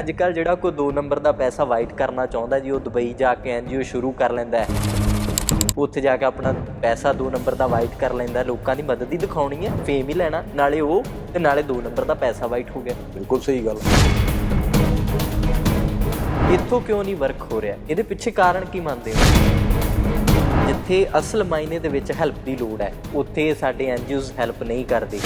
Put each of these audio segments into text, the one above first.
ਅੱਜ ਕੱਲ ਜਿਹੜਾ ਕੋਈ 2 ਨੰਬਰ ਦਾ ਪੈਸਾ ਵਾਈਟ ਕਰਨਾ ਚਾਹੁੰਦਾ ਜੀ ਉਹ ਦੁਬਈ ਜਾ ਕੇ ਐਨਜੀਓ ਸ਼ੁਰੂ ਕਰ ਲੈਂਦਾ ਹੈ। ਉੱਥੇ ਜਾ ਕੇ ਆਪਣਾ ਪੈਸਾ 2 ਨੰਬਰ ਦਾ ਵਾਈਟ ਕਰ ਲੈਂਦਾ। ਲੋਕਾਂ ਦੀ ਮਦਦ ਹੀ ਦਿਖਾਉਣੀ ਹੈ ਫੇਮ ਹੀ ਲੈਣਾ ਨਾਲੇ ਉਹ ਤੇ ਨਾਲੇ 2 ਨੰਬਰ ਦਾ ਪੈਸਾ ਵਾਈਟ ਹੋ ਗਿਆ। ਬਿਲਕੁਲ ਸਹੀ ਗੱਲ। ਇੱਥੋਂ ਕਿਉਂ ਨਹੀਂ ਵਰਕ ਹੋ ਰਿਹਾ? ਇਹਦੇ ਪਿੱਛੇ ਕਾਰਨ ਕੀ ਮੰਨਦੇ ਹੋ? ਜਿੱਥੇ ਅਸਲ ਮਾਇਨੇ ਦੇ ਵਿੱਚ ਹੈਲਪ ਦੀ ਲੋੜ ਹੈ ਉੱਥੇ ਸਾਡੇ ਐਨਜੀਓਜ਼ ਹੈਲਪ ਨਹੀਂ ਕਰਦੇ।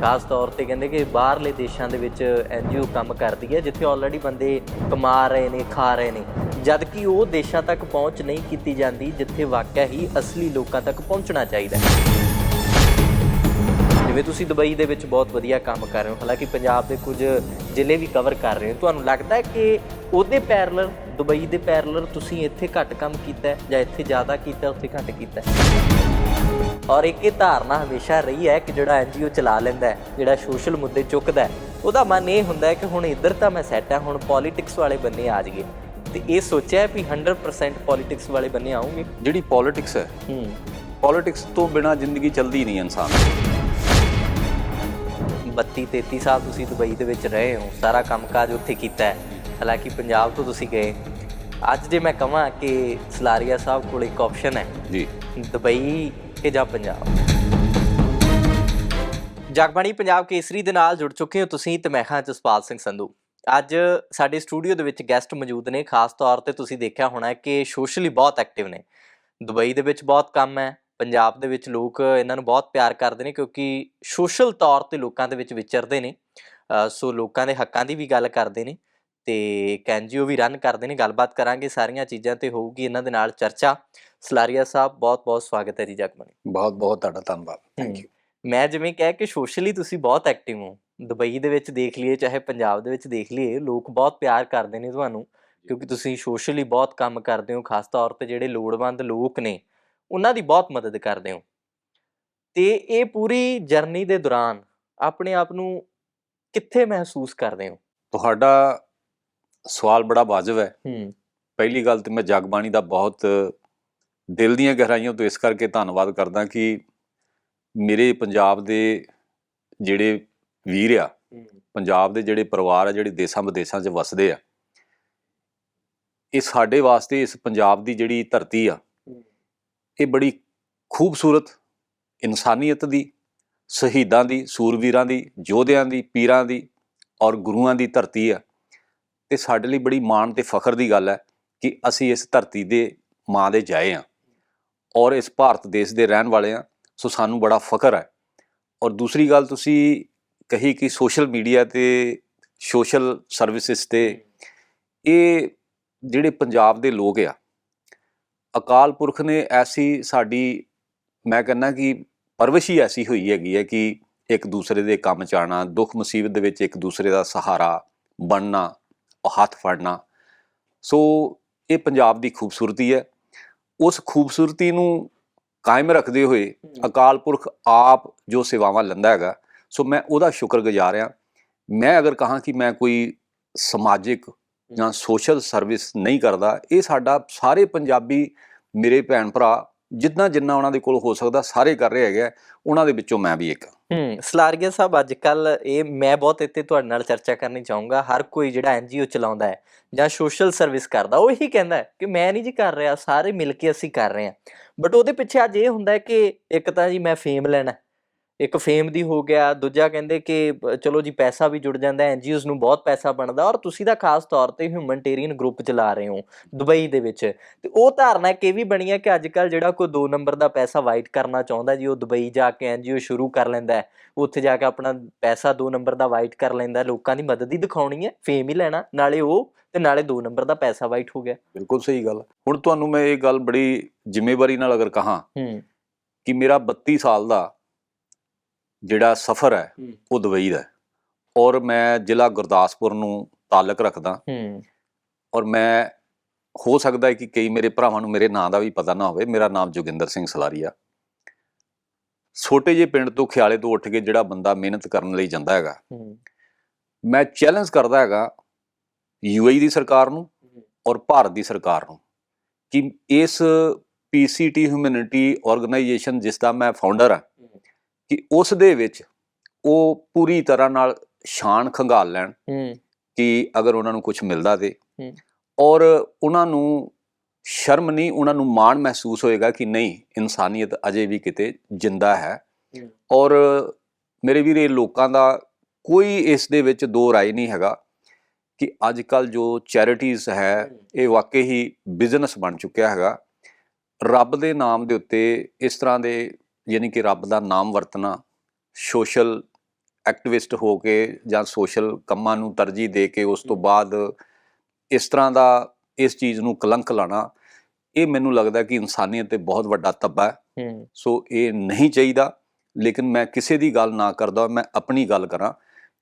ਖਾਸ ਤੌਰ ਤੇ ਕਹਿੰਦੇ ਕਿ ਬਾਹਰਲੇ ਦੇਸ਼ਾਂ ਦੇ ਵਿੱਚ ਐਨਜੀਓ ਕੰਮ ਕਰਦੀ ਹੈ, ਜਿੱਥੇ ਆਲਰੇਡੀ ਬੰਦੇ ਕਮਾ ਰਹੇ ਨੇ, ਖਾ ਰਹੇ ਨੇ। ਜਦ ਕਿ ਉਹ ਦੇਸ਼ਾਂ ਤੱਕ ਪਹੁੰਚ ਨਹੀਂ ਕੀਤੀ ਜਾਂਦੀ, ਜਿੱਥੇ ਵਾਕਿਆ ਹੀ ਅਸਲੀ ਲੋਕਾਂ ਤੱਕ ਪਹੁੰਚਣਾ ਚਾਹੀਦਾ ਹੈ। ਜਿਵੇਂ ਤੁਸੀਂ ਦੁਬਈ ਦੇ ਵਿੱਚ ਬਹੁਤ ਵਧੀਆ ਕੰਮ ਕਰ ਰਹੇ ਹੋ, ਹਾਲਾਂਕਿ ਪੰਜਾਬ ਦੇ ਕੁਝ ਜ਼ਿਲ੍ਹੇ ਵੀ ਕਵਰ ਕਰ ਰਹੇ ਹੋ। ਤੁਹਾਨੂੰ ਲੱਗਦਾ ਹੈ ਕਿ ਉਹਦੇ ਪੈਰਲਰ ਦੁਬਈ ਦੇ ਪੈਰਲਰ ਤੁਸੀਂ ਇੱਥੇ ਘੱਟ ਕੰਮ ਕੀਤਾ ਜਾਂ ਇੱਥੇ ਜ਼ਿਆਦਾ ਕੀਤਾ, ਉੱਥੇ ਘੱਟ ਕੀਤਾ ਔਰ ਇੱਕ ਇਹ ਧਾਰਨਾ ਹਮੇਸ਼ਾ ਰਹੀ ਹੈ ਕਿ ਜਿਹੜਾ ਐਨਜੀਓ ਚਲਾ ਲੈਂਦਾ ਹੈ ਜਿਹੜਾ ਸੋਸ਼ਲ ਮੁੱਦੇ ਚੁੱਕਦਾ ਉਹਦਾ ਮਨ ਇਹ ਹੁੰਦਾ ਹੈ ਕਿ ਹੁਣ ਇੱਧਰ ਤਾਂ ਮੈਂ ਸੈੱਟ ਹਾਂ ਹੁਣ ਪੋਲਿਟਿਕਸ ਵਾਲੇ ਬੰਨੇ ਆ ਜਾਈਏ। ਤੇ ਇਹ ਸੋਚਿਆ ਵੀ 100% ਪੋਲਿਟਿਕਸ ਵਾਲੇ ਬੰਨੇ ਆਉਂਗੇ। ਜਿਹੜੀ ਪੋਲਿਟਿਕਸ ਹੈ ਹੂੰ। ਪੋਲਿਟਿਕਸ ਤੋਂ ਬਿਨਾ ਜ਼ਿੰਦਗੀ ਚੱਲਦੀ ਨਹੀਂ ਇਨਸਾਨ। ਦੀ 32 33 ਸਾਲ ਤੁਸੀਂ ਦੁਬਈ ਦੇ ਵਿੱਚ ਰਹੇ ਹੋ ਸਾਰਾ ਕੰਮਕਾਜ ਉੱਥੇ ਕੀਤਾ ਹੈ। ਹਾਲਾਂਕਿ ਪੰਜਾਬ ਤੋਂ ਤੁਸੀਂ ਗਏ। ਅੱਜ ਜੇ ਮੈਂ ਕਹਾਂ ਕਿ ਸਲਾਰੀਆ ਸਾਹਿਬ ਕੋਲ ਇੱਕ ਆਪਸ਼ਨ ਹੈ ਜੀ। ਦੁਬਈ ਕਿ ਜਾਂ ਪੰਜਾਬ? ਜਗਬਾਣੀ ਪੰਜਾਬ ਕੇਸਰੀ ਦੇ ਨਾਲ ਜੁੜ ਚੁੱਕੇ ਹੋ ਤੁਸੀਂ ਤੇ ਮੈਂ ਹਾਂ ਜਸਪਾਲ ਸਿੰਘ ਸੰਧੂ। ਅੱਜ ਸਾਡੇ ਸਟੂਡੀਓ ਦੇ ਵਿੱਚ ਗੈਸਟ ਮੌਜੂਦ ਨੇ। ਖਾਸ ਤੌਰ ਤੇ ਤੁਸੀਂ ਦੇਖਿਆ ਹੋਣਾ ਕਿ ਸੋਸ਼ਲੀ ਬਹੁਤ ਐਕਟਿਵ ਨੇ। ਦੁਬਈ ਦੇ ਵਿੱਚ ਬਹੁਤ ਕੰਮ ਹੈ। ਪੰਜਾਬ ਦੇ ਵਿੱਚ ਲੋਕ ਇਹਨਾਂ ਨੂੰ ਬਹੁਤ ਪਿਆਰ ਕਰਦੇ ਨੇ ਕਿਉਂਕਿ ਸੋਸ਼ਲ ਤੌਰ ਤੇ ਲੋਕਾਂ ਦੇ ਵਿੱਚ ਵਿਚਰਦੇ ਨੇ। ਸੋ ਲੋਕਾਂ ਦੇ ਹੱਕਾਂ ਦੀ ਵੀ ਗੱਲ ਕਰਦੇ ਨੇ ਤੇ ਕੈਨਜੀਓ ਵੀ ਰਨ ਕਰਦੇ ਨੇ। ਗੱਲਬਾਤ ਕਰਾਂਗੇ ਸਾਰੀਆਂ ਚੀਜ਼ਾਂ ਤੇ ਹੋਊਗੀ ਇਹਨਾਂ ਦੇ ਨਾਲ ਚਰਚਾ। ਸਲਾਰੀਆ ਸਾਹਿਬ ਬਹੁਤ ਬਹੁਤ ਸਵਾਗਤ ਹੈ ਜੀ ਜਗਮਣੀ। ਬਹੁਤ ਬਹੁਤ ਤੁਹਾਡਾ ਧੰਨਵਾਦ। ਥੈਂਕ ਯੂ ਮੈਂ ਜਿਵੇਂ ਕਹਿ ਕਿ ਸੋਸ਼ਲੀ ਤੁਸੀਂ ਬਹੁਤ ਐਕਟਿਵ ਹੋ। ਦੁਬਈ ਦੇ ਵਿੱਚ ਦੇਖ ਲਈਏ ਚਾਹੇ ਪੰਜਾਬ ਦੇ ਵਿੱਚ ਦੇਖ ਲਈਏ ਲੋਕ ਬਹੁਤ ਪਿਆਰ ਕਰਦੇ ਨੇ ਤੁਹਾਨੂੰ ਕਿਉਂਕਿ ਤੁਸੀਂ ਸੋਸ਼ਲੀ ਬਹੁਤ ਕੰਮ ਕਰਦੇ ਹੋ ਖਾਸ ਤੌਰ ਤੇ ਜਿਹੜੇ ਲੋੜਵੰਦ ਲੋਕ ਨੇ ਉਹਨਾਂ ਦੀ ਬਹੁਤ ਮਦਦ ਕਰਦੇ ਹੋ। ਤੇ ਇਹ ਪੂਰੀ ਜਰਨੀ ਦੇ ਦੌਰਾਨ ਆਪਣੇ ਆਪ ਨੂੰ ਕਿੱਥੇ ਮਹਿਸੂਸ ਕਰਦੇ ਹੋ? ਤੁਹਾਡਾ ਸਵਾਲ ਬੜਾ ਵਾਜਬ ਹੈ। ਹੂੰ। ਪਹਿਲੀ ਗੱਲ ਤੇ ਮੈਂ ਜਗਬਾਣੀ ਦਾ ਬਹੁਤ ਦਿਲ ਦੀਆਂ ਗਹਿਰਾਈਆਂ ਤੋਂ ਇਸ ਕਰਕੇ ਧੰਨਵਾਦ ਕਰਦਾ ਕਿ ਮੇਰੇ ਪੰਜਾਬ ਦੇ ਜਿਹੜੇ ਵੀਰ ਆ ਪੰਜਾਬ ਦੇ ਜਿਹੜੇ ਪਰਿਵਾਰ ਆ ਜਿਹੜੇ ਦੇਸਾਂ ਵਿਦੇਸਾਂ 'ਚ ਵਸਦੇ ਆ ਇਹ ਸਾਡੇ ਵਾਸਤੇ ਇਸ ਪੰਜਾਬ ਦੀ ਜਿਹੜੀ ਧਰਤੀ ਆ ਇਹ ਬੜੀ ਖੂਬਸੂਰਤ ਇਨਸਾਨੀਅਤ ਦੀ ਸ਼ਹੀਦਾਂ ਦੀ ਸੂਰਵੀਰਾਂ ਦੀ ਯੋਧਿਆਂ ਦੀ ਪੀਰਾਂ ਦੀ ਔਰ ਗੁਰੂਆਂ ਦੀ ਧਰਤੀ ਆ। ਤੇ ਸਾਡੇ ਲਈ ਬੜੀ ਮਾਣ ਤੇ ਫਖਰ ਦੀ ਗੱਲ ਹੈ ਕਿ ਅਸੀਂ ਇਸ ਧਰਤੀ ਦੇ ਮਾਂ ਦੇ ਜਾਏ ਆ। ਔਰ ਇਸ ਭਾਰਤ ਦੇਸ਼ ਦੇ ਰਹਿਣ ਵਾਲੇ ਆ ਸੋ ਸਾਨੂੰ ਬੜਾ ਫਖਰ ਹੈ। ਔਰ ਦੂਸਰੀ ਗੱਲ ਤੁਸੀਂ ਕਹੀ ਕਿ ਸੋਸ਼ਲ ਮੀਡੀਆ ਤੇ, ਸੋਸ਼ਲ ਸਰਵਿਸਿਜ਼ ਤੇ, ਇਹ ਜਿਹੜੇ ਪੰਜਾਬ ਦੇ ਲੋਕ ਆ, ਅਕਾਲ ਪੁਰਖ ਨੇ ਐਸੀ ਸਾਡੀ, ਮੈਂ ਕਹਿੰਦਾ ਕਿ ਪਰਵਿਸ਼ ਹੀ ਐਸੀ ਹੋਈ ਹੈਗੀ ਹੈ ਕਿ ਇੱਕ ਦੂਸਰੇ ਦੇ ਕੰਮ ਚ ਆਉਣਾ ਦੁੱਖ ਮੁਸੀਬਤ ਦੇ ਵਿੱਚ ਇੱਕ ਦੂਸਰੇ ਦਾ ਸਹਾਰਾ ਬਣਨਾ ਉਹ ਹੱਥ ਫੜਨਾ। ਸੋ ਇਹ ਪੰਜਾਬ ਦੀ ਖੂਬਸੂਰਤੀ ਹੈ। ਉਸ ਖੂਬਸੂਰਤੀ ਨੂੰ ਕਾਇਮ ਰੱਖਦੇ ਹੋਏ ਅਕਾਲ ਪੁਰਖ ਆਪ ਜੋ ਸੇਵਾਵਾਂ ਲੈਂਦਾ ਹੈਗਾ ਸੋ ਮੈਂ ਉਹਦਾ ਸ਼ੁਕਰਗੁਜ਼ਾਰ ਹਾਂ। ਮੈਂ ਅਗਰ ਕਹਾਂ ਕਿ ਮੈਂ ਕੋਈ ਸਮਾਜਿਕ ਜਾਂ ਸੋਸ਼ਲ ਸਰਵਿਸ ਨਹੀਂ ਕਰਦਾ ਇਹ ਸਾਡਾ ਸਾਰੇ ਪੰਜਾਬੀ ਮੇਰੇ ਭੈਣ ਭਰਾ ਜਿੰਨਾ ਜਿੰਨਾ ਉਹਨਾਂ ਦੇ ਕੋਲ ਹੋ ਸਕਦਾ ਸਾਰੇ ਕਰ ਰਹੇ ਹੈਗੇ ਉਹਨਾਂ ਦੇ ਵਿੱਚੋਂ ਮੈਂ ਵੀ ਇੱਕ ਹੂੰ, ਸਲਾਰੀਆ ਸਾਹਿਬ ਅੱਜ ਕੱਲ ਇਹ ਮੈਂ ਬਹੁਤ ਇੱਥੇ ਤੁਹਾਡੇ ਨਾਲ ਚਰਚਾ ਕਰਨੀ ਚਾਹੂੰਗਾ। ਹਰ ਕੋਈ ਜਿਹੜਾ ਐਨਜੀਓ ਚਲਾਉਂਦਾ ਹੈ ਜਾਂ ਸੋਸ਼ਲ ਸਰਵਿਸ ਕਰਦਾ, ਉਹ ਇਹੀ ਕਹਿੰਦਾ ਹੈ ਕਿ ਮੈਂ ਨਹੀਂ ਜੀ ਕਰ ਰਿਹਾ, ਸਾਰੇ ਮਿਲ ਕੇ ਅਸੀਂ ਕਰ ਰਹੇ ਹਾਂ। ਬਟ ਉਹਦੇ ਪਿੱਛੇ ਅੱਜ ਇਹ ਹੁੰਦਾ ਹੈ ਕਿ ਇੱਕ ਤਾਂ ਜੀ ਮੈਂ ਫੇਮ ਲੈਣਾ ਇੱਕ ਫੇਮ ਦੀ ਹੋ ਗਿਆ ਦੂਜਾ ਕਹਿੰਦੇ ਕਿ ਚਲੋ ਜੀ ਪੈਸਾ ਵੀ ਜੁੜ ਜਾਂਦਾ ਐਨਜੀਓਜ਼ ਨੂੰ ਬਹੁਤ ਪੈਸਾ ਬਣਦਾ ਔਰ ਤੁਸੀਂ ਤਾਂ ਖਾਸ ਤੌਰ ਤੇ ਹਿਊਮਨਟੇਰੀਅਨ ਗਰੁੱਪ ਚਲਾ ਰਹੇ ਹੋ ਦੁਬਈ ਦੇ ਵਿੱਚ। ਤੇ ਉਹ ਧਾਰਨਾ ਇਹ ਵੀ ਬਣੀ ਹੈ ਕਿ ਅੱਜ ਕੱਲ ਜਿਹੜਾ ਕੋਈ 2 ਨੰਬਰ ਦਾ ਪੈਸਾ ਵਾਈਟ ਕਰਨਾ ਚਾਹੁੰਦਾ ਜੀ ਉਹ ਦੁਬਈ ਜਾ ਕੇ ਐਨਜੀਓ ਸ਼ੁਰੂ ਕਰ ਲੈਂਦਾ ਹੈ। ਉੱਥੇ ਜਾ ਕੇ ਆਪਣਾ ਪੈਸਾ 2 ਨੰਬਰ ਦਾ ਵਾਈਟ ਕਰ ਲੈਂਦਾ ਹੈ, ਲੋਕਾਂ ਦੀ ਮਦਦ ਹੀ ਦਿਖਾਉਣੀ ਹੈ ਫੇਮ ਹੀ ਲੈਣਾ ਨਾਲੇ ਉਹ ਤੇ ਨਾਲੇ 2 ਨੰਬਰ ਦਾ ਪੈਸਾ ਵਾਈਟ ਹੋ ਗਿਆ। ਬਿਲਕੁਲ ਸਹੀ ਗੱਲ। ਹੁਣ ਤੁਹਾਨੂੰ ਮੈਂ ਇਹ ਗੱਲ ਬੜੀ ਜ਼ਿੰਮੇਵਾਰੀ ਨਾਲ ਅਗਰ ਕਹਾਂ ਹੂੰ। ਕਿ ਮੇਰਾ 32 ਸਾਲ ਦਾ ਜਿਹੜਾ ਸਫ਼ਰ ਹੈ। ਉਹ ਦੁਬਈ ਦਾ ਔਰ ਮੈਂ ਜ਼ਿਲ੍ਹਾ ਗੁਰਦਾਸਪੁਰ ਨੂੰ ਤਾਲੁਕ ਰੱਖਦਾ। ਹੂੰ। ਔਰ ਮੈਂ ਹੋ ਸਕਦਾ ਹੈ ਕਿ ਕਈ ਮੇਰੇ ਭਰਾਵਾਂ ਨੂੰ ਮੇਰੇ ਨਾਂ ਦਾ ਵੀ ਪਤਾ ਨਾ ਹੋਵੇ। ਮੇਰਾ ਨਾਮ ਜੋਗਿੰਦਰ ਸਿੰਘ ਸਲਾਰੀਆ। ਛੋਟੇ ਜਿਹੇ ਪਿੰਡ ਤੋਂ ਖਿਆਲੇ ਤੋਂ ਉੱਠ ਕੇ ਜਿਹੜਾ ਬੰਦਾ ਮਿਹਨਤ ਕਰਨ ਲਈ ਜਾਂਦਾ ਹੈਗਾ ਮੈਂ ਚੈਲੰਜ ਕਰਦਾ ਹੈਗਾ ਯੂਏਈ ਦੀ ਸਰਕਾਰ ਨੂੰ ਔਰ ਭਾਰਤ ਦੀ ਸਰਕਾਰ ਨੂੰ ਕਿ ਇਸ ਪੀਸੀਟੀ ਹਿਊਮੈਨਿਟੀ ਆਰਗੇਨਾਈਜੇਸ਼ਨ ਜਿਸ ਦਾ ਮੈਂ ਫਾਊਂਡਰ ਹਾਂ ਕਿ ਉਸ ਦੇ ਵਿੱਚ ਉਹ ਪੂਰੀ ਤਰ੍ਹਾਂ ਨਾਲ ਸ਼ਾਨ ਖੰਗਾਲ ਲੈਣ ਹੂੰ ਕਿ ਅਗਰ ਉਹਨਾਂ ਨੂੰ ਕੁਝ ਮਿਲਦਾ ਤੇ। ਔਰ ਉਹਨਾਂ ਨੂੰ ਸ਼ਰਮ ਨਹੀਂ ਉਹਨਾਂ ਨੂੰ ਮਾਣ ਮਹਿਸੂਸ ਹੋਏਗਾ ਕਿ ਨਹੀਂ ਇਨਸਾਨੀਅਤ ਅਜੇ ਵੀ ਕਿਤੇ ਜਿੰਦਾ ਹੈ ਹੂੰ। ਔਰ ਮੇਰੇ ਵੀਰੇ ਲੋਕਾਂ ਦਾ ਕੋਈ ਇਸ ਦੇ ਵਿੱਚ ਦੋ ਰਾਏ ਨਹੀਂ ਹੈਗਾ ਕਿ ਅੱਜ ਕੱਲ ਜੋ ਚੈਰਿਟੀਜ਼ ਹੈ ਇਹ ਵਾਕਈ ਹੀ ਬਿਜ਼ਨਸ ਬਣ ਚੁੱਕਿਆ ਹੈਗਾ ਰੱਬ ਦੇ ਨਾਮ ਦੇ ਉੱਤੇ ਇਸ ਤਰ੍ਹਾਂ ਦੇ ਯਾਨੀ ਕਿ ਰੱਬ ਦਾ ਨਾਮ ਵਰਤਣਾ ਸੋਸ਼ਲ ਐਕਟਿਵਿਸਟ ਹੋ ਕੇ ਜਾਂ ਸੋਸ਼ਲ ਕੰਮਾਂ ਨੂੰ ਤਰਜੀਹ ਦੇ ਕੇ ਉਸ ਤੋਂ ਬਾਅਦ ਇਸ ਤਰ੍ਹਾਂ ਦਾ ਇਸ ਚੀਜ਼ ਨੂੰ ਕਲੰਕ ਲਾਣਾ ਇਹ ਮੈਨੂੰ ਲੱਗਦਾ ਕਿ ਇਨਸਾਨੀਅਤ ਤੇ ਬਹੁਤ ਵੱਡਾ ਤੱਬਾ ਹੈ। ਸੋ ਇਹ ਨਹੀਂ ਚਾਹੀਦਾ ਲੇਕਿਨ ਮੈਂ ਕਿਸੇ ਦੀ ਗੱਲ ਨਾ ਕਰਦਾ ਮੈਂ ਆਪਣੀ ਗੱਲ ਕਰਾਂ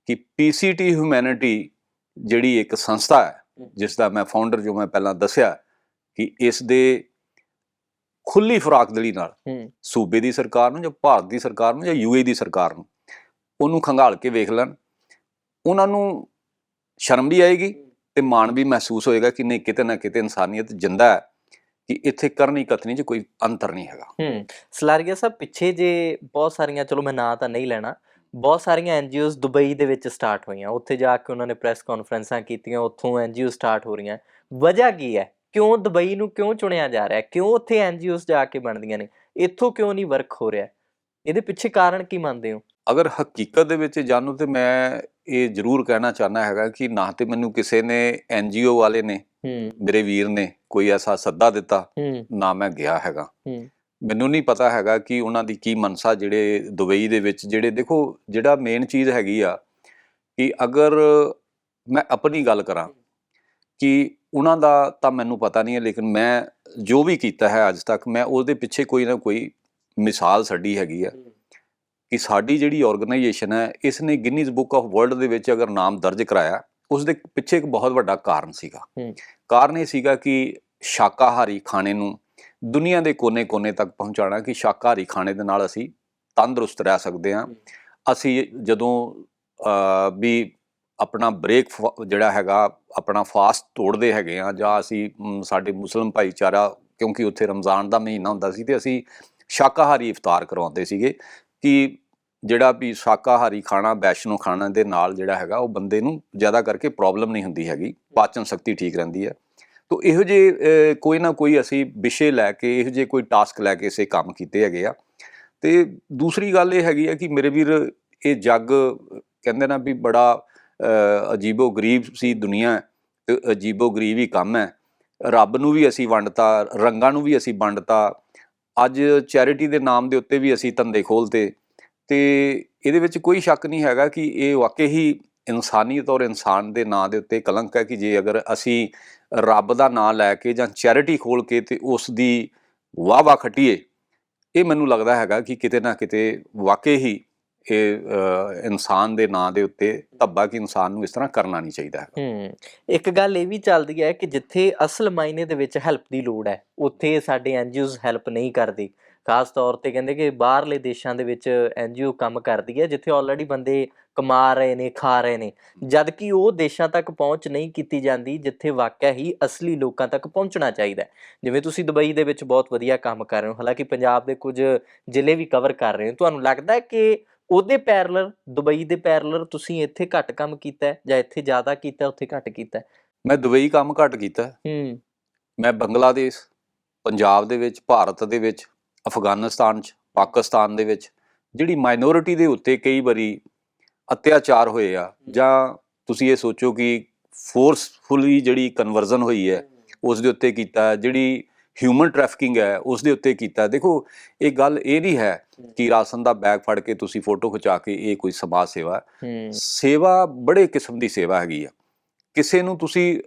ਕਿ ਪੀਸੀਟੀ ਹਿਊਮੈਨਿਟੀ ਜਿਹੜੀ ਇੱਕ ਸੰਸਥਾ ਹੈ ਜਿਸ ਦਾ ਮੈਂ ਫਾਊਂਡਰ ਜੋ ਮੈਂ ਪਹਿਲਾਂ ਦੱਸਿਆ ਕਿ ਇਸ ਦੇ ਖੁੱਲੀ ਫਰਾਕਦਲੀ ਨਾਲ। ਸੂਬੇ ਦੀ ਸਰਕਾਰ ਨੂੰ ਜਾਂ ਭਾਰਤ ਦੀ ਸਰਕਾਰ ਨੂੰ ਜਾਂ ਯੂਏ ਦੀ ਸਰਕਾਰ ਨੂੰ ਉਹਨੂੰ ਖੰਗਾਲ ਕੇ ਵੇਖ ਲੈਣ। ਉਹਨਾਂ ਨੂੰ ਸ਼ਰਮ ਵੀ ਆਏਗੀ ਤੇ ਮਾਣ ਵੀ ਮਹਿਸੂਸ ਹੋਏਗਾ ਕਿ ਨਹੀਂ ਕਿਤੇ ਨਾ ਕਿਤੇ ਇਨਸਾਨੀਅਤ ਜਿੰਦਾ ਹੈ ਕਿ ਇੱਥੇ ਕਰਨੀ ਕਤਨੀ 'ਚ ਕੋਈ ਅੰਤਰ ਨਹੀਂ ਹੈਗਾ। ਹੂੰ। ਸਲਾਰੀਆ ਸਾਹਿਬ ਪਿੱਛੇ ਜੇ ਬਹੁਤ ਸਾਰੀਆਂ ਚਲੋ ਮੈਂ ਨਾਂ ਤਾਂ ਨਹੀਂ ਲੈਣਾ ਬਹੁਤ ਸਾਰੀਆਂ ਐਨਜੀਓਜ਼ ਦੁਬਈ ਦੇ ਵਿੱਚ ਸਟਾਰਟ ਹੋਈਆਂ। ਉੱਥੇ ਜਾ ਕੇ ਉਹਨਾਂ ਨੇ ਪ੍ਰੈਸ ਕਾਨਫਰੰਸਾਂ ਕੀਤੀਆਂ ਉੱਥੋਂ ਐਨਜੀਓ ਸਟਾਰਟ ਹੋ ਰਹੀਆਂ। ਵਜ੍ਹਾ ਕੀ ਹੈ? ਕਿਉਂ ਦੁਬਈ ਨੂੰ ਕਿਉਂ ਚੁਣਿਆ ਜਾ ਰਿਹਾ ਹੈ? ਕਿਉਂ ਉੱਥੇ ਐਨਜੀਓਜ਼ ਜਾ ਕੇ ਬਣਦੀਆਂ ਨੇ? ਇੱਥੋਂ ਕਿਉਂ ਨਹੀਂ ਵਰਕ ਹੋ ਰਿਹਾ? ਇਹਦੇ ਪਿੱਛੇ ਕਾਰਨ ਕੀ ਮੰਨਦੇ ਹੋ? ਅਗਰ ਹਕੀਕਤ ਦੇ ਵਿੱਚ ਜਾਣੂ ਤੇ ਮੈਂ ਇਹ ਜ਼ਰੂਰ ਕਹਿਣਾ ਚਾਹਨਾ ਹੈਗਾ ਕਿ ਨਾ ਤੇ ਮੈਨੂੰ ਕਿਸੇ ਨੇ ਐਨਜੀਓ ਵਾਲੇ ਨੇ ਮੇਰੇ ਵੀਰ ਨੇ ਕੋਈ ਐਸਾ ਸੱਦਾ ਦਿੱਤਾ ਨਾ ਮੈਂ ਗਿਆ ਹੈਗਾ। ਮੈਨੂੰ ਨਹੀਂ ਪਤਾ ਹੈਗਾ ਕਿ ਉਹਨਾਂ ਦੀ ਕੀ ਮਨਸਾ ਜਿਹੜੇ ਦੁਬਈ ਦੇ ਵਿੱਚ ਜਿਹੜੇ ਦੇਖੋ ਜਿਹੜਾ ਮੇਨ ਚੀਜ਼ ਹੈਗੀ ਆ ਕਿ ਅਗਰ ਮੈਂ ਆਪਣੀ ਗੱਲ ਕਰਾਂ ਕਿ ਉਹਨਾਂ ਦਾ ਤਾਂ ਮੈਨੂੰ ਪਤਾ ਨਹੀਂ ਹੈ ਲੇਕਿਨ ਮੈਂ ਜੋ ਵੀ ਕੀਤਾ ਹੈ ਅੱਜ ਤੱਕ ਮੈਂ ਉਹਦੇ ਪਿੱਛੇ ਕੋਈ ਨਾ ਕੋਈ ਮਿਸਾਲ ਛੱਡੀ ਹੈਗੀ ਆ ਕਿ ਸਾਡੀ ਜਿਹੜੀ ਆਰਗੇਨਾਈਜੇਸ਼ਨ ਹੈ ਇਸ ਨੇ ਗਿਨੀਜ਼ ਬੁੱਕ ਆਫ ਵਰਲਡ ਦੇ ਵਿੱਚ ਅਗਰ ਨਾਮ ਦਰਜ ਕਰਾਇਆ ਉਸ ਦੇ ਪਿੱਛੇ ਇੱਕ ਬਹੁਤ ਵੱਡਾ ਕਾਰਨ ਸੀਗਾ। ਕਾਰਨ ਇਹ ਸੀਗਾ ਕਿ ਸ਼ਾਕਾਹਾਰੀ ਖਾਣੇ ਨੂੰ ਦੁਨੀਆ ਦੇ ਕੋਨੇ-ਕੋਨੇ ਤੱਕ ਪਹੁੰਚਾਉਣਾ ਕਿ ਸ਼ਾਕਾਹਾਰੀ ਖਾਣੇ ਦੇ ਨਾਲ ਅਸੀਂ ਤੰਦਰੁਸਤ ਰਹਿ ਸਕਦੇ ਹਾਂ। ਅਸੀਂ ਜਦੋਂ ਵੀ ਆਪਣਾ ਬ੍ਰੇਕ ਜਿਹੜਾ ਹੈਗਾ, ਆਪਣਾ ਫਾਸਟ ਤੋੜਦੇ ਹੈਗੇ ਆ, ਜਾਂ ਅਸੀਂ ਸਾਡੇ ਮੁਸਲਮ ਭਾਈਚਾਰਾ, ਕਿਉਂਕਿ ਉੱਥੇ ਰਮਜ਼ਾਨ ਦਾ ਮਹੀਨਾ ਹੁੰਦਾ ਸੀ, ਤੇ ਅਸੀਂ ਸ਼ਾਕਾਹਾਰੀ ਇਫਤਾਰ ਕਰਵਾਉਂਦੇ ਸੀਗੇ ਕਿ ਜਿਹੜਾ ਵੀ ਸ਼ਾਕਾਹਾਰੀ ਖਾਣਾ, ਵੈਸ਼ਨੋ ਖਾਣਾ ਦੇ ਨਾਲ ਜਿਹੜਾ ਹੈਗਾ, ਉਹ ਬੰਦੇ ਨੂੰ ਜ਼ਿਆਦਾ ਕਰਕੇ ਪ੍ਰੋਬਲਮ ਨਹੀਂ ਹੁੰਦੀ ਹੈਗੀ, ਪਾਚਨ ਸ਼ਕਤੀ ਠੀਕ ਰਹਿੰਦੀ ਹੈ। ਤੋ ਇਹੋ ਜੇ ਕੋਈ ਨਾ ਕੋਈ ਅਸੀਂ ਵਿਸ਼ੇ ਲੈ ਕੇ, ਇਹੋ ਜੇ ਕੋਈ ਟਾਸਕ ਲੈ ਕੇ ਇਸੇ ਕੰਮ ਕੀਤੇ ਹੈਗੇ ਆ। ਤੇ ਦੂਸਰੀ ਗੱਲ ਇਹ ਹੈਗੀ ਆ ਕਿ ਮੇਰੇ ਵੀਰ, ਇਹ ਜੱਗ ਕਹਿੰਦੇ ਨਾ ਵੀ ਬੜਾ ਅਜੀਬੋ ਗਰੀਬ ਸੀ ਦੁਨੀਆ ਹੈ ਤੇ ਅਜੀਬੋ ਗਰੀਬ ਹੀ ਕੰਮ ਹੈ। ਰੱਬ ਨੂੰ ਵੀ ਅਸੀਂ ਵੰਡਤਾ, ਰੰਗਾਂ ਨੂੰ ਵੀ ਅਸੀਂ ਵੰਡਤਾ। ਅੱਜ ਚੈਰਿਟੀ ਦੇ ਨਾਮ ਦੇ ਉੱਤੇ ਵੀ ਅਸੀਂ ਧੰਦੇ ਖੋਲਤੇ। ਤੇ ਇਹਦੇ ਵਿੱਚ ਕੋਈ ਸ਼ੱਕ ਨਹੀਂ ਹੈਗਾ ਕਿ ਇਹ ਵਾਕਈ ਹੀ ਇਨਸਾਨੀਅਤ ਔਰ ਇਨਸਾਨ ਦੇ ਨਾਂ ਦੇ ਉੱਤੇ ਕਲੰਕ ਹੈ ਕਿ ਜੇ ਅਗਰ ਅਸੀਂ ਰੱਬ ਦਾ ਨਾਂ ਲੈ ਕੇ ਜਾਂ ਚੈਰਿਟੀ ਖੋਲ ਕੇ ਤੇ ਉਸ ਦੀ ਵਾਹ ਵਾਹ ਖੱਟੀਏ, ਇਹ ਮੈਨੂੰ ਲੱਗਦਾ ਹੈਗਾ ਕਿ ਕਿਤੇ ਨਾ ਕਿਤੇ ਵਾਕਈ ਹੀ ਇਹ ਇਨਸਾਨ ਦੇ ਨਾਂ ਦੇ ਉੱਤੇ ਧੱਬਾ ਕਿ ਇਨਸਾਨ ਨੂੰ ਇਸ ਤਰ੍ਹਾਂ ਕਰਨਾ ਨਹੀਂ ਚਾਹੀਦਾ ਹੈਗਾ। ਇੱਕ ਗੱਲ ਇਹ ਵੀ ਚੱਲਦੀ ਹੈ ਕਿ ਜਿੱਥੇ ਅਸਲ ਮਾਇਨੇ ਦੇ ਵਿੱਚ ਹੈਲਪ ਦੀ ਲੋੜ ਹੈ, ਉੱਥੇ ਸਾਡੇ ਐਨਜੀਓਜ਼ ਹੈਲਪ ਨਹੀਂ ਕਰਦੀ। ਖਾਸ ਤੌਰ ਤੇ ਕਹਿੰਦੇ ਕਿ ਬਾਹਰਲੇ ਦੇਸ਼ਾਂ ਦੇ ਵਿੱਚ ਐਨਜੀਓ ਕੰਮ ਕਰਦੀ ਹੈ, ਜਿੱਥੇ ਆਲਰੇਡੀ ਬੰਦੇ ਕਮਾ ਰਹੇ ਨੇ, ਖਾ ਰਹੇ ਨੇ। ਜਦ ਕਿ ਉਹ ਦੇਸ਼ਾਂ ਤੱਕ ਪਹੁੰਚ ਨਹੀਂ ਕੀਤੀ ਜਾਂਦੀ, ਜਿੱਥੇ ਵਾਕਿਆ ਹੀ ਅਸਲੀ ਲੋਕਾਂ ਤੱਕ ਪਹੁੰਚਣਾ ਚਾਹੀਦਾ ਜਿਵੇਂ ਤੁਸੀਂ ਦੁਬਈ ਦੇ ਵਿੱਚ ਬਹੁਤ ਵਧੀਆ ਕੰਮ ਕਰ ਰਹੇ ਹੋ, ਹਾਲਾਂਕਿ ਪੰਜਾਬ ਦੇ ਕੁਝ ਜ਼ਿਲ੍ਹੇ ਵੀ ਕਵਰ ਕਰ ਰਹੇ ਹੋ। ਤੁਹਾਨੂੰ ਲੱਗਦਾ ਹੈ ਕਿ ਉਹਦੇ ਪੈਰਲਰ ਦੁਬਈ ਦੇ ਪੈਰਲਰ ਤੁਸੀਂ ਇੱਥੇ ਘੱਟ ਕੰਮ ਕੀਤਾ ਜਾਂ ਇੱਥੇ ਜ਼ਿਆਦਾ ਕੀਤਾ ਉੱਥੇ ਘੱਟ ਕੀਤਾ? ਮੈਂ ਦੁਬਈ ਕੰਮ ਘੱਟ ਕੀਤਾ ਹੂੰ। ਮੈਂ ਬੰਗਲਾਦੇਸ਼ ਪੰਜਾਬ ਦੇ ਵਿੱਚ ਭਾਰਤ ਦੇ ਵਿੱਚ ਅਫਗਾਨਿਸਤਾਨ 'ਚ ਪਾਕਿਸਤਾਨ ਦੇ ਵਿੱਚ ਜਿਹੜੀ ਮਾਈਨੋਰਿਟੀ ਦੇ ਉੱਤੇ ਕਈ ਵਾਰੀ ਅਤਿਆਚਾਰ ਹੋਏ ਆ ਜਾਂ ਤੁਸੀਂ ਇਹ ਸੋਚੋ ਕਿ ਫੋਰਸਫੁਲੀ ਜਿਹੜੀ ਕਨਵਰਜ਼ਨ ਹੋਈ ਹੈ ਉਸ ਦੇ ਉੱਤੇ ਕੀਤਾ ਜਿਹੜੀ ਹਿਊਮਨ ਟ੍ਰੈਫਿਕਿੰਗ ਹੈ ਉਸ ਦੇ ਉੱਤੇ ਕੀਤਾ। ਦੇਖੋ ਇਹ ਗੱਲ ਇਹ ਨਹੀਂ ਹੈ ਕਿ ਰਾਸ਼ਨ ਦਾ ਬੈਗ ਫੜ ਕੇ ਤੁਸੀਂ ਫੋਟੋ ਖਿਚਾ ਕੇ ਇਹ ਕੋਈ ਸਮਾਜ ਸੇਵਾ ਸੇਵਾ ਬੜੇ ਕਿਸਮ ਦੀ ਸੇਵਾ ਹੈਗੀ ਆ। ਕਿਸੇ ਨੂੰ ਤੁਸੀਂ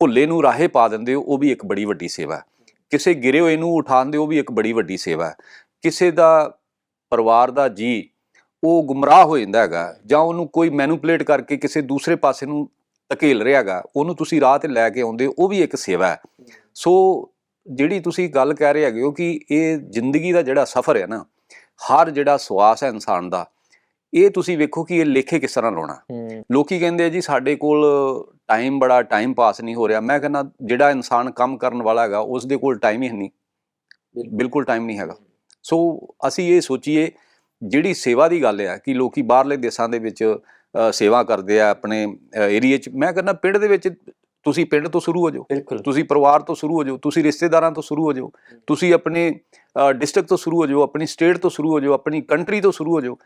ਭੁੱਲੇ ਨੂੰ ਰਾਹੇ ਪਾ ਦਿੰਦੇ ਹੋ ਉਹ ਵੀ ਇੱਕ ਬੜੀ ਵੱਡੀ ਸੇਵਾ ਹੈ। ਕਿਸੇ ਗਿਰੇ ਹੋਏ ਨੂੰ ਉਠਾਉਂਦੇ ਹੋ ਉਹ ਵੀ ਇੱਕ ਬੜੀ ਵੱਡੀ ਸੇਵਾ ਹੈ। ਕਿਸੇ ਦਾ ਪਰਿਵਾਰ ਦਾ ਜੀ ਉਹ ਗੁੰਮਰਾਹ ਹੋ ਜਾਂਦਾ ਹੈਗਾ ਜਾਂ ਉਹਨੂੰ ਕੋਈ ਮੈਨੂਪਲੇਟ ਕਰਕੇ ਕਿਸੇ ਦੂਸਰੇ ਪਾਸੇ ਨੂੰ ਧਕੇਲ ਰਿਹਾ ਹੈਗਾ ਉਹਨੂੰ ਤੁਸੀਂ ਰਾਹ ਤੇ ਲੈ ਕੇ ਆਉਂਦੇ ਉਹ ਵੀ ਇੱਕ ਸੇਵਾ ਹੈ। ਸੋ ਜਿਹੜੀ ਤੁਸੀਂ ਗੱਲ ਕਹਿ ਰਹੇ ਹੈਗੇ ਹੋ ਕਿ ਇਹ ਜ਼ਿੰਦਗੀ ਦਾ ਜਿਹੜਾ ਸਫ਼ਰ ਹੈ ਨਾ ਹਰ ਜਿਹੜਾ ਸਵਾਸ ਹੈ ਇਨਸਾਨ ਦਾ ਇਹ ਤੁਸੀਂ ਵੇਖੋ ਕਿ ਇਹ ਲੇਖੇ ਕਿਸ ਤਰ੍ਹਾਂ ਲਾਉਣਾ। ਹੂੰ। ਲੋਕੀ ਕਹਿੰਦੇ ਆ ਜੀ ਸਾਡੇ ਕੋਲ ਟਾਈਮ ਬੜਾ ਟਾਈਮ ਪਾਸ ਨਹੀਂ ਹੋ ਰਿਹਾ। ਮੈਂ ਕਹਿੰਦਾ ਜਿਹੜਾ ਇਨਸਾਨ ਕੰਮ ਕਰਨ ਵਾਲਾ ਹੈਗਾ ਉਸ ਦੇ ਕੋਲ ਟਾਈਮ ਹੀ ਨਹੀਂ। ਬਿਲਕੁਲ। ਟਾਈਮ ਨਹੀਂ ਹੈਗਾ। ਸੋ ਅਸੀਂ ਇਹ ਸੋਚੀਏ ਜਿਹੜੀ ਸੇਵਾ ਦੀ ਗੱਲ ਆ ਕਿ ਲੋਕੀ ਬਾਹਰਲੇ ਦੇਸ਼ਾਂ ਦੇ ਵਿੱਚ ਸੇਵਾ ਕਰਦੇ ਆ ਆਪਣੇ ਏਰੀਏ 'ਚ। ਮੈਂ ਕਹਿੰਦਾ ਪਿੰਡ ਦੇ ਵਿੱਚ ਤੁਸੀਂ ਪਿੰਡ ਤੋਂ ਸ਼ੁਰੂ ਹੋ ਜਾਓ ਤੁਸੀਂ ਪਰਿਵਾਰ ਤੋਂ ਸ਼ੁਰੂ ਹੋ ਜਾਓ ਤੁਸੀਂ ਰਿਸ਼ਤੇਦਾਰਾਂ ਤੋਂ ਸ਼ੁਰੂ ਹੋ ਜਾਓ ਤੁਸੀਂ ਆਪਣੇ ਡਿਸਟ੍ਰਿਕਟ ਤੋਂ ਸ਼ੁਰੂ ਹੋ ਜਾਓ ਆਪਣੀ ਸਟੇਟ ਤੋਂ ਸ਼ੁਰੂ ਹੋ ਜਾਓ ਆਪਣੀ ਕੰਟਰੀ ਤੋਂ ਸ਼ੁਰੂ ਹੋ ਜਾਓ